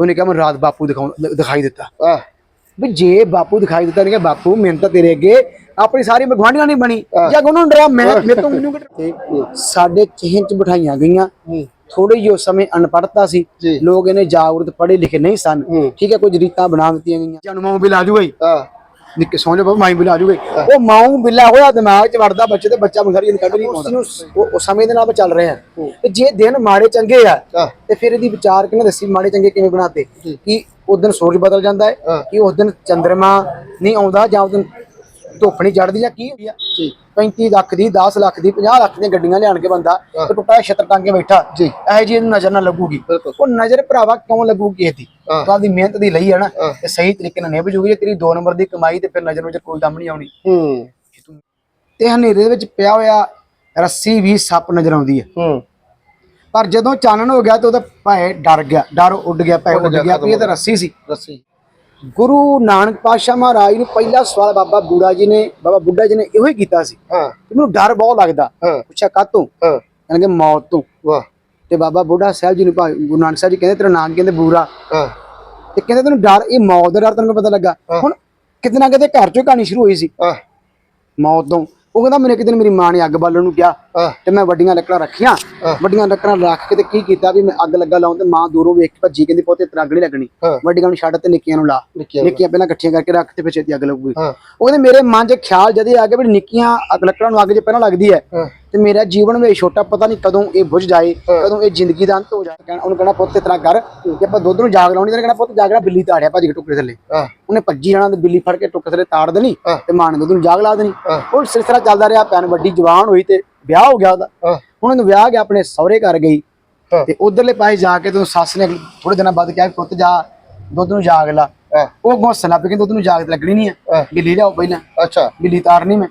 ਉਹਨੇ ਕਿਹਾ ਮੈਨੂੰ ਰਾਤ ਬਾਪੂ ਦਿਖਾਉਂ ਦਿਖਾਈ ਦਿੱਤਾ। ਆਹ। ਵੀ ਜੇ ਬਾਪੂ ਦਿਖਾਈ ਦਿੱਤਾ ਨਹੀਂ ਕਿ ਬਾਪੂ ਮੈਨੂੰ ਤਾਂ ਤੇਰੇ ਅੱਗੇ। ਆਪਣੀ ਸਾਰੀ ਗਵਾਂਢੀਆਂ ਨਹੀਂ ਬਣੀ। ਜਾਂ ਉਹਨਾਂ ਨੂੰ ਡਰਾ ਮੈਂ ਮੇਰੇ ਤੋਂ ਮੈਨੂੰ ਕਿ ਸਾਡੇ ਚਿਹਨ ਚ ਬਿਠਾਈਆਂ ਗਈਆਂ। ਥੋੜੇ ਜਿਹੇ ਉਸ ਸਮੇਂ ਅਨਪੜ੍ਹਤਾ ਸੀ। ਜੀ। ਲੋਕ ਇਹਨੇ ਜਾਗਰੂਕ ਪੜ੍ਹੇ ਲਿਖੇ ਨਹੀਂ ਸਨ। ਠੀਕ ਹੈ ਕੁਝ ਰੀਤਾਂ ਬਣਾ ਦਿੱਤੀਆਂ ਗਈਆਂ। ਜਾਨੂੰ ਮਾਉ ਬਿਲਾ ਜੂਗਾ ਹੀ ਨਿੱਕੇ ਸੌਂ ਜਾ ਬਾਬੂ ਮਾਈ ਬਿਲਾ ਜੂਗਾ। ਹੀ। ਉਹ ਮਾਉ ਬਿਲਾ ਹੋਇਆ ਦਿਮਾਗ 'ਚ ਵੜਦਾ ਬੱਚੇ ਤੇ ਬੱਚਾ ਮਸਾਰੀ ਨੂੰ ਕੱਢ ਨਹੀਂ ਪਾਉਂਦਾ ਉਹ ਉਹ ਸਮੇਂ ਦੇ ਨਾਲ ਚੱਲ ਰਹੇ ਆ। ਤੇ ਜੇ ਦਿਨ ਮਾੜੇ ਚੰਗੇ ਆ ਤੇ ਫਿਰ ਇਹਦੀ ਵਿਚਾਰ ਕਿਹਨੇ ਦੱਸੀ ਮਾੜੇ ਚੰਗੇ ਕਿਵੇਂ ਬਣਾਤੇ? ਕਿ ਉਸ ਦਿਨ ਸੂਰਜ ਬਦਲ ਜਾਂਦਾ ਹੈ ਹਾਂ। ਕਿ ਉਸ ਦਿਨ ਚੰਦਰਮਾ ਨਹੀਂ ਆਉਂਦਾ ਜਾਂ ਉਸ ਦਿਨ ਧੁੱਪ ਨਹੀਂ ਚੜਦੀ ਜਾਂ ਕੀ ਹੁੰਦੀ ਆ? ਜੀ। 35 ਲੱਖ ਦੀ 10 ਲੱਖ ਦੀ 50 ਲੱਖ ਦੀਆਂ ਗੱਡੀਆਂ ਲਿਆਣ ਕੇ ਬੰਦਾ ਤੇ ਟੁੱਟਾ ਛਤਰ ਟਾਂਗੇ ਬੈਠਾ। ਜੀ। ਇਹ ਜੀ ਨਜ਼ਰ ਨਾ ਲੱਗੂਗੀ। ਉਹ ਨਜ਼ਰ ਭਰਾਵਾ ਕਿਉਂ ਲੱਗੂਗੀ ਇਹਦੀ। ਤੂੰ ਆਪਦੀ ਮਿਹਨਤ ਦੀ ਲਈ ਹੈ ਨਾ। ਤੇ ਸਹੀ ਤਰੀਕੇ ਨਾਲ ਨਿਭ ਜੂਗੀ। ਜੇ ਤੇਰੀ 2 ਨੰਬਰ ਦੀ ਕਮਾਈ ਤੇ ਫਿਰ ਨਜ਼ਰ ਵਿੱਚ ਕੋਈ ਦਮ ਨਹੀਂ ਆਉਣੀ। ਹੂੰ। ਤੇ ਹਨੇਰੇ ਦੇ ਵਿੱਚ ਪਿਆ ਹੋਇਆ ਰੱਸੀ ਵੀ ਸੱਪ ਨਜ਼ਰ ਆਉਂਦੀ ਹੈ ਹੂੰ। ਪਰ ਜਦੋਂ ਚਾਨਣ ਹੋ ਗਿਆ ਤੇ ਉਹਦਾ ਭੈ ਡਰ ਗਿਆ ਡਰ ਉੱਡ ਗਿਆ ਭੈ ਉੱਡ ਗਿਆ ਵੀ ਇਹ ਤਾਂ ਰੱਸੀ ਸੀ। ਦੱਸੀ ਗੁਰੂ ਨਾਨਕ ਪਾਤਸ਼ਾਹ ਮਹਾਰਾਜ ਨੂੰ ਪਹਿਲਾ ਸਵਾਲ ਬਾਬਾ ਬੂੜਾ ਜੀ ਨੇ ਬਾਬਾ ਬੁੱਢਾ ਜੀ ਨੇ ਇਹੋ ਹੀ ਕੀਤਾ ਸੀ ਹਾਂ। ਮੈਨੂੰ ਡਰ ਬਹੁਤ ਲੱਗਦਾ। ਹਾਂ। ਪੁੱਛਿਆ ਕਾਤੋਂ ਹਾਂ। ਕਹਿੰਦੇ ਮੌਤ ਤੋਂ। ਵਾਹ। ਤੇ ਬਾਬਾ ਬੁੱਢਾ ਸਾਹਿਬ ਜੀ ਨੂੰ ਗੁਰੂ ਨਾਨਕ ਸਾਹਿਬ ਜੀ ਕਹਿੰਦੇ ਤੇਰਾ ਨਾਮ ਕਹਿੰਦੇ ਬੂਰਾ। ਹਾਂ। ਤੇ ਕਹਿੰਦੇ ਤੈਨੂੰ ਡਰ ਇਹ ਮੌਤ ਦਾ ਡਰ ਤੈਨੂੰ ਪਤਾ ਲੱਗਾ? ਹੁਣ ਕਿਤੇ ਨਾ ਕਿਤੇ ਘਰ ਚੋਂ ਕਹਾਣੀ ਸ਼ੁਰੂ ਹੋਈ ਸੀ। ਮੌਤ ਤੋਂ। ਉਹ ਕਹਿੰਦਾ ਮੈਨੂੰ ਇੱਕ ਦਿਨ ਮੇਰੀ ਮਾਂ ਨੇ ਅੱਗ ਬਾਲਣ ਨੂੰ ਕਿਹਾ ਤੇ ਮੈਂ ਵੱਡੀਆਂ ਲੱਕੜਾਂ ਰੱਖੀਆਂ ਵੱਡੀਆਂ ਲੱਕੜਾਂ ਰੱਖ ਕੇ ਤੇ ਕੀ ਕੀਤਾ ਵੀ ਮੈਂ ਅੱਗ ਲੱਗਾ ਲਾਉਂ ਤੇ ਮਾਂ ਦੂਰੋਂ ਵੇਖ ਕੇ ਭੱਜੀ ਕਹਿੰਦੀ ਪੋਤੇ ਤੇਰਾ ਅੱਗ ਨਹੀਂ ਲੱਗਣੀ। ਵੱਡੀਆਂ ਨੂੰ ਛੱਡ ਤੇ ਨਿੱਕੀਆਂ ਨੂੰ ਲਾ। ਨਿੱਕੀਆਂ ਪਹਿਲਾਂ ਇਕੱਠੀਆਂ ਕਰਕੇ ਰੱਖ ਤੇ ਫਿਰ ਛੇਤੀ ਅੱਗ ਲੱਗੂਗੀ। ਉਹ ਕਹਿੰਦੇ ਮੇਰੇ ਮਨ 'ਚ ਖਿਆਲ ਜਦੇ ਆ ਗਿਆ ਵੀ ਨਿੱਕੀਆਂ ਅੱਗ ਲੱਕੜਾਂ ਨੂੰ ਅੱਗ ਜੇ ਪਹਿਲਾਂ ਲੱਗਦੀ ਹਾਂ। ਤੇ ਮੇਰਾ ਜੀਵਨ ਵਿੱਚ ਛੋਟਾ ਪਤਾ ਨਹੀਂ ਕਦੋਂ ਇਹ ਬੁਝ ਜਾਏ ਕਦੋਂ ਇਹ ਜ਼ਿੰਦਗੀ ਦਾ ਅੰਤ ਹੋ ਜਾਏ। ਕਹਿਣਾ ਉਹਨੂੰ ਕਹਿਣਾ ਪੁੱਤ ਤਰ੍ਹਾਂ ਕਰ ਜੇ ਆਪਾਂ ਦੁੱਧ ਨੂੰ ਜਾਗ ਲਾਉਣੀ ਤੇ ਕਹਿਣਾ ਪੁੱਤ ਜਾਗਣਾ ਬਿੱਲੀ ਤਾੜਿਆ ਭੱਜ ਕੇ ਟੁਕੜੇ ਥੱਲੇ। ਉਹਨੇ ਭੱਜੀ ਜਾਣਾ ਤੇ ਬਿੱਲੀ ਫੜ ਕੇ ਟੁਕੜੇ ਥੱਲੇ ਤਾੜ ਦੇਣੀ। ਤੇ ਮਾਂ ਨੇ ਦੁੱਧ ਨੂੰ ਜਾਗ ਲਾ ਦੇਣੀ। ਉਹ ਸਿਲਸਿਲਾ ਚੱਲਦਾ ਰਿਹਾ ਭੈਣ ਵੱਡੀ ਜਵਾਨ ਹੋਈ ਤੇ ਵਿਆਹ ਹੋ ਗਿਆ ਉਹਦਾ। ਹੁਣ ਉਹਨੂੰ ਵਿਆਹ ਗਿਆ ਆਪਣੇ ਸਹੁਰੇ ਘਰ ਗਈ। ਤੇ ਉਧਰਲੇ ਪਾਸੇ ਜਾ ਕੇ ਤੇ ਉਹਨੂੰ ਸੱਸ ਨੇ ਥੋੜੇ ਦਿਨਾਂ ਬਾਅਦ ਕਿਹਾ ਪੁੱਤ ਜਾ ਦੁੱਧ ਨੂੰ ਜਾਗ ਲਾ। ਉਹ ਗੋਸਲਾ ਪੇ ਕਿ ਦੁੱਧ ਨੂੰ ਜਾਗ ਤੇ ਲੱਗਣੀ ਨਹੀਂ ਹਾਂ। ਬਿੱਲੀ ਲਿਆਓ ਪਹਿਲਾਂ। ਅੱਛਾ। ਬਿੱਲੀ ਤਾਰਨੀ ਮੈਂ।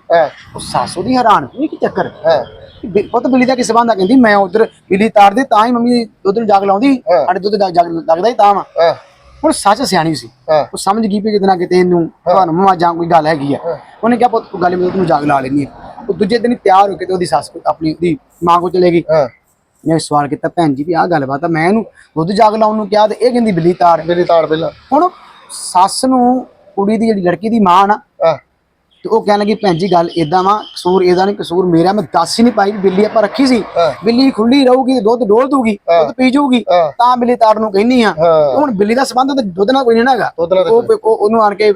ਉਹ ਸੱਸ ਉਹਦੀ ਹੈਰਾਨ ਹੋਈ ਕੀ ਚੱਕਰ? ਪੁੱਤ ਬਿੱਲੀ ਦਾ ਕਿਸ ਬੰਦਾ ਕਹਿੰਦੀ ਮੈਂ ਉਧਰ ਬਿੱਲੀ ਤਾਰਦੀ ਤਾਂ ਹੀ ਮੰਮੀ ਦੁੱਧ ਨੂੰ ਜਾਗ ਲਾਉਂਦੀ। ਸਾਡੇ ਦੁੱਧ ਜਾਗ ਜਾਗ ਲੱਗਦਾ ਹੀ ਤਾਂ ਵਾ। ਹੁਣ ਸੱਚ ਸਿਆਣੀ ਸੀ। ਉਹ ਸਮਝ ਗਈ ਵੀ ਕਿਤੇ ਨਾ ਕਿਤੇ ਇਹਨੂੰ ਤੁਹਾਨੂੰ ਮਾ ਜਾਂ ਕੋਈ ਗੱਲ ਹੈਗੀ ਆ। ਉਹਨੇ ਕਿਹਾ ਪੁੱਤ ਗੱਲ ਮੈਂ ਤੈਨੂੰ ਜਾਗ ਲਾ ਲੈਣੀ ਉਹ ਦੂਜੇ ਦਿਨ ਤਿਆਰ ਹੋ ਕੇ ਤੇ ਉਹਦੀ ਸੱਸ ਆਪਣੀ ਉਹਦੀ ਮਾਂ ਕੋਲ ਚਲੇ ਗਈ। ਮੈਂ ਸਵਾਲ ਕੀਤਾ ਭੈਣ ਜੀ ਵੀ ਆਹ ਗੱਲਬਾਤ ਆ ਮੈਂ ਇਹਨੂੰ ਦੁੱਧ ਜਾਗ ਲਾਉਣ ਨੂੰ ਕਿਹਾ ਤੇ ਇਹ ਕਹਿੰਦੀ ਬਿੱਲੀ ਤਾਰ। ਮੇਰੀ ਤਾੜ ਪਹਿਲਾਂ। ਹੁਣ ਸੱਸ ਨੂੰ ਕੁੜੀ ਦੀ ਜਿਹੜੀ ਲੜਕੀ ਦੀ ਮਾਂ ਨਾ ਤੇ ਉਹ ਕਹਿਣ ਲੱਗੀ ਭੈਣ ਜੀ ਗੱਲ ਇਦਾਂ ਵਾ ਕਸੂਰ ਇਹਦਾ ਨਹੀਂ ਕਸੂਰ ਮੇਰਾ ਮੈਂ ਦੱਸ ਹੀ ਨਹੀਂ ਪਾਈ ਬਿੱਲੀ ਆਪਾਂ ਰੱਖੀ ਸੀ। ਬਿੱਲੀ ਖੁੱਲੀ ਰਹੂਗੀ ਦੁੱਧ ਡੋਲ ਦੂਗੀ ਦੁੱਧ ਪੀ ਜਾਊਗੀ। ਤਾਂ ਬਿੱਲੀ ਤਾੜ ਨੂੰ ਕਹਿੰਨੀ ਆ। ਹੁਣ ਬਿੱਲੀ ਦਾ ਸੰਬੰਧ ਤਾਂ ਦੁੱਧ ਨਾਲ ਕੋਈ ਨਹੀਂ ਹੈਗਾ। ਉਹ ਉਹ- ਉਹਨੂੰ ਆਣ ਕੇ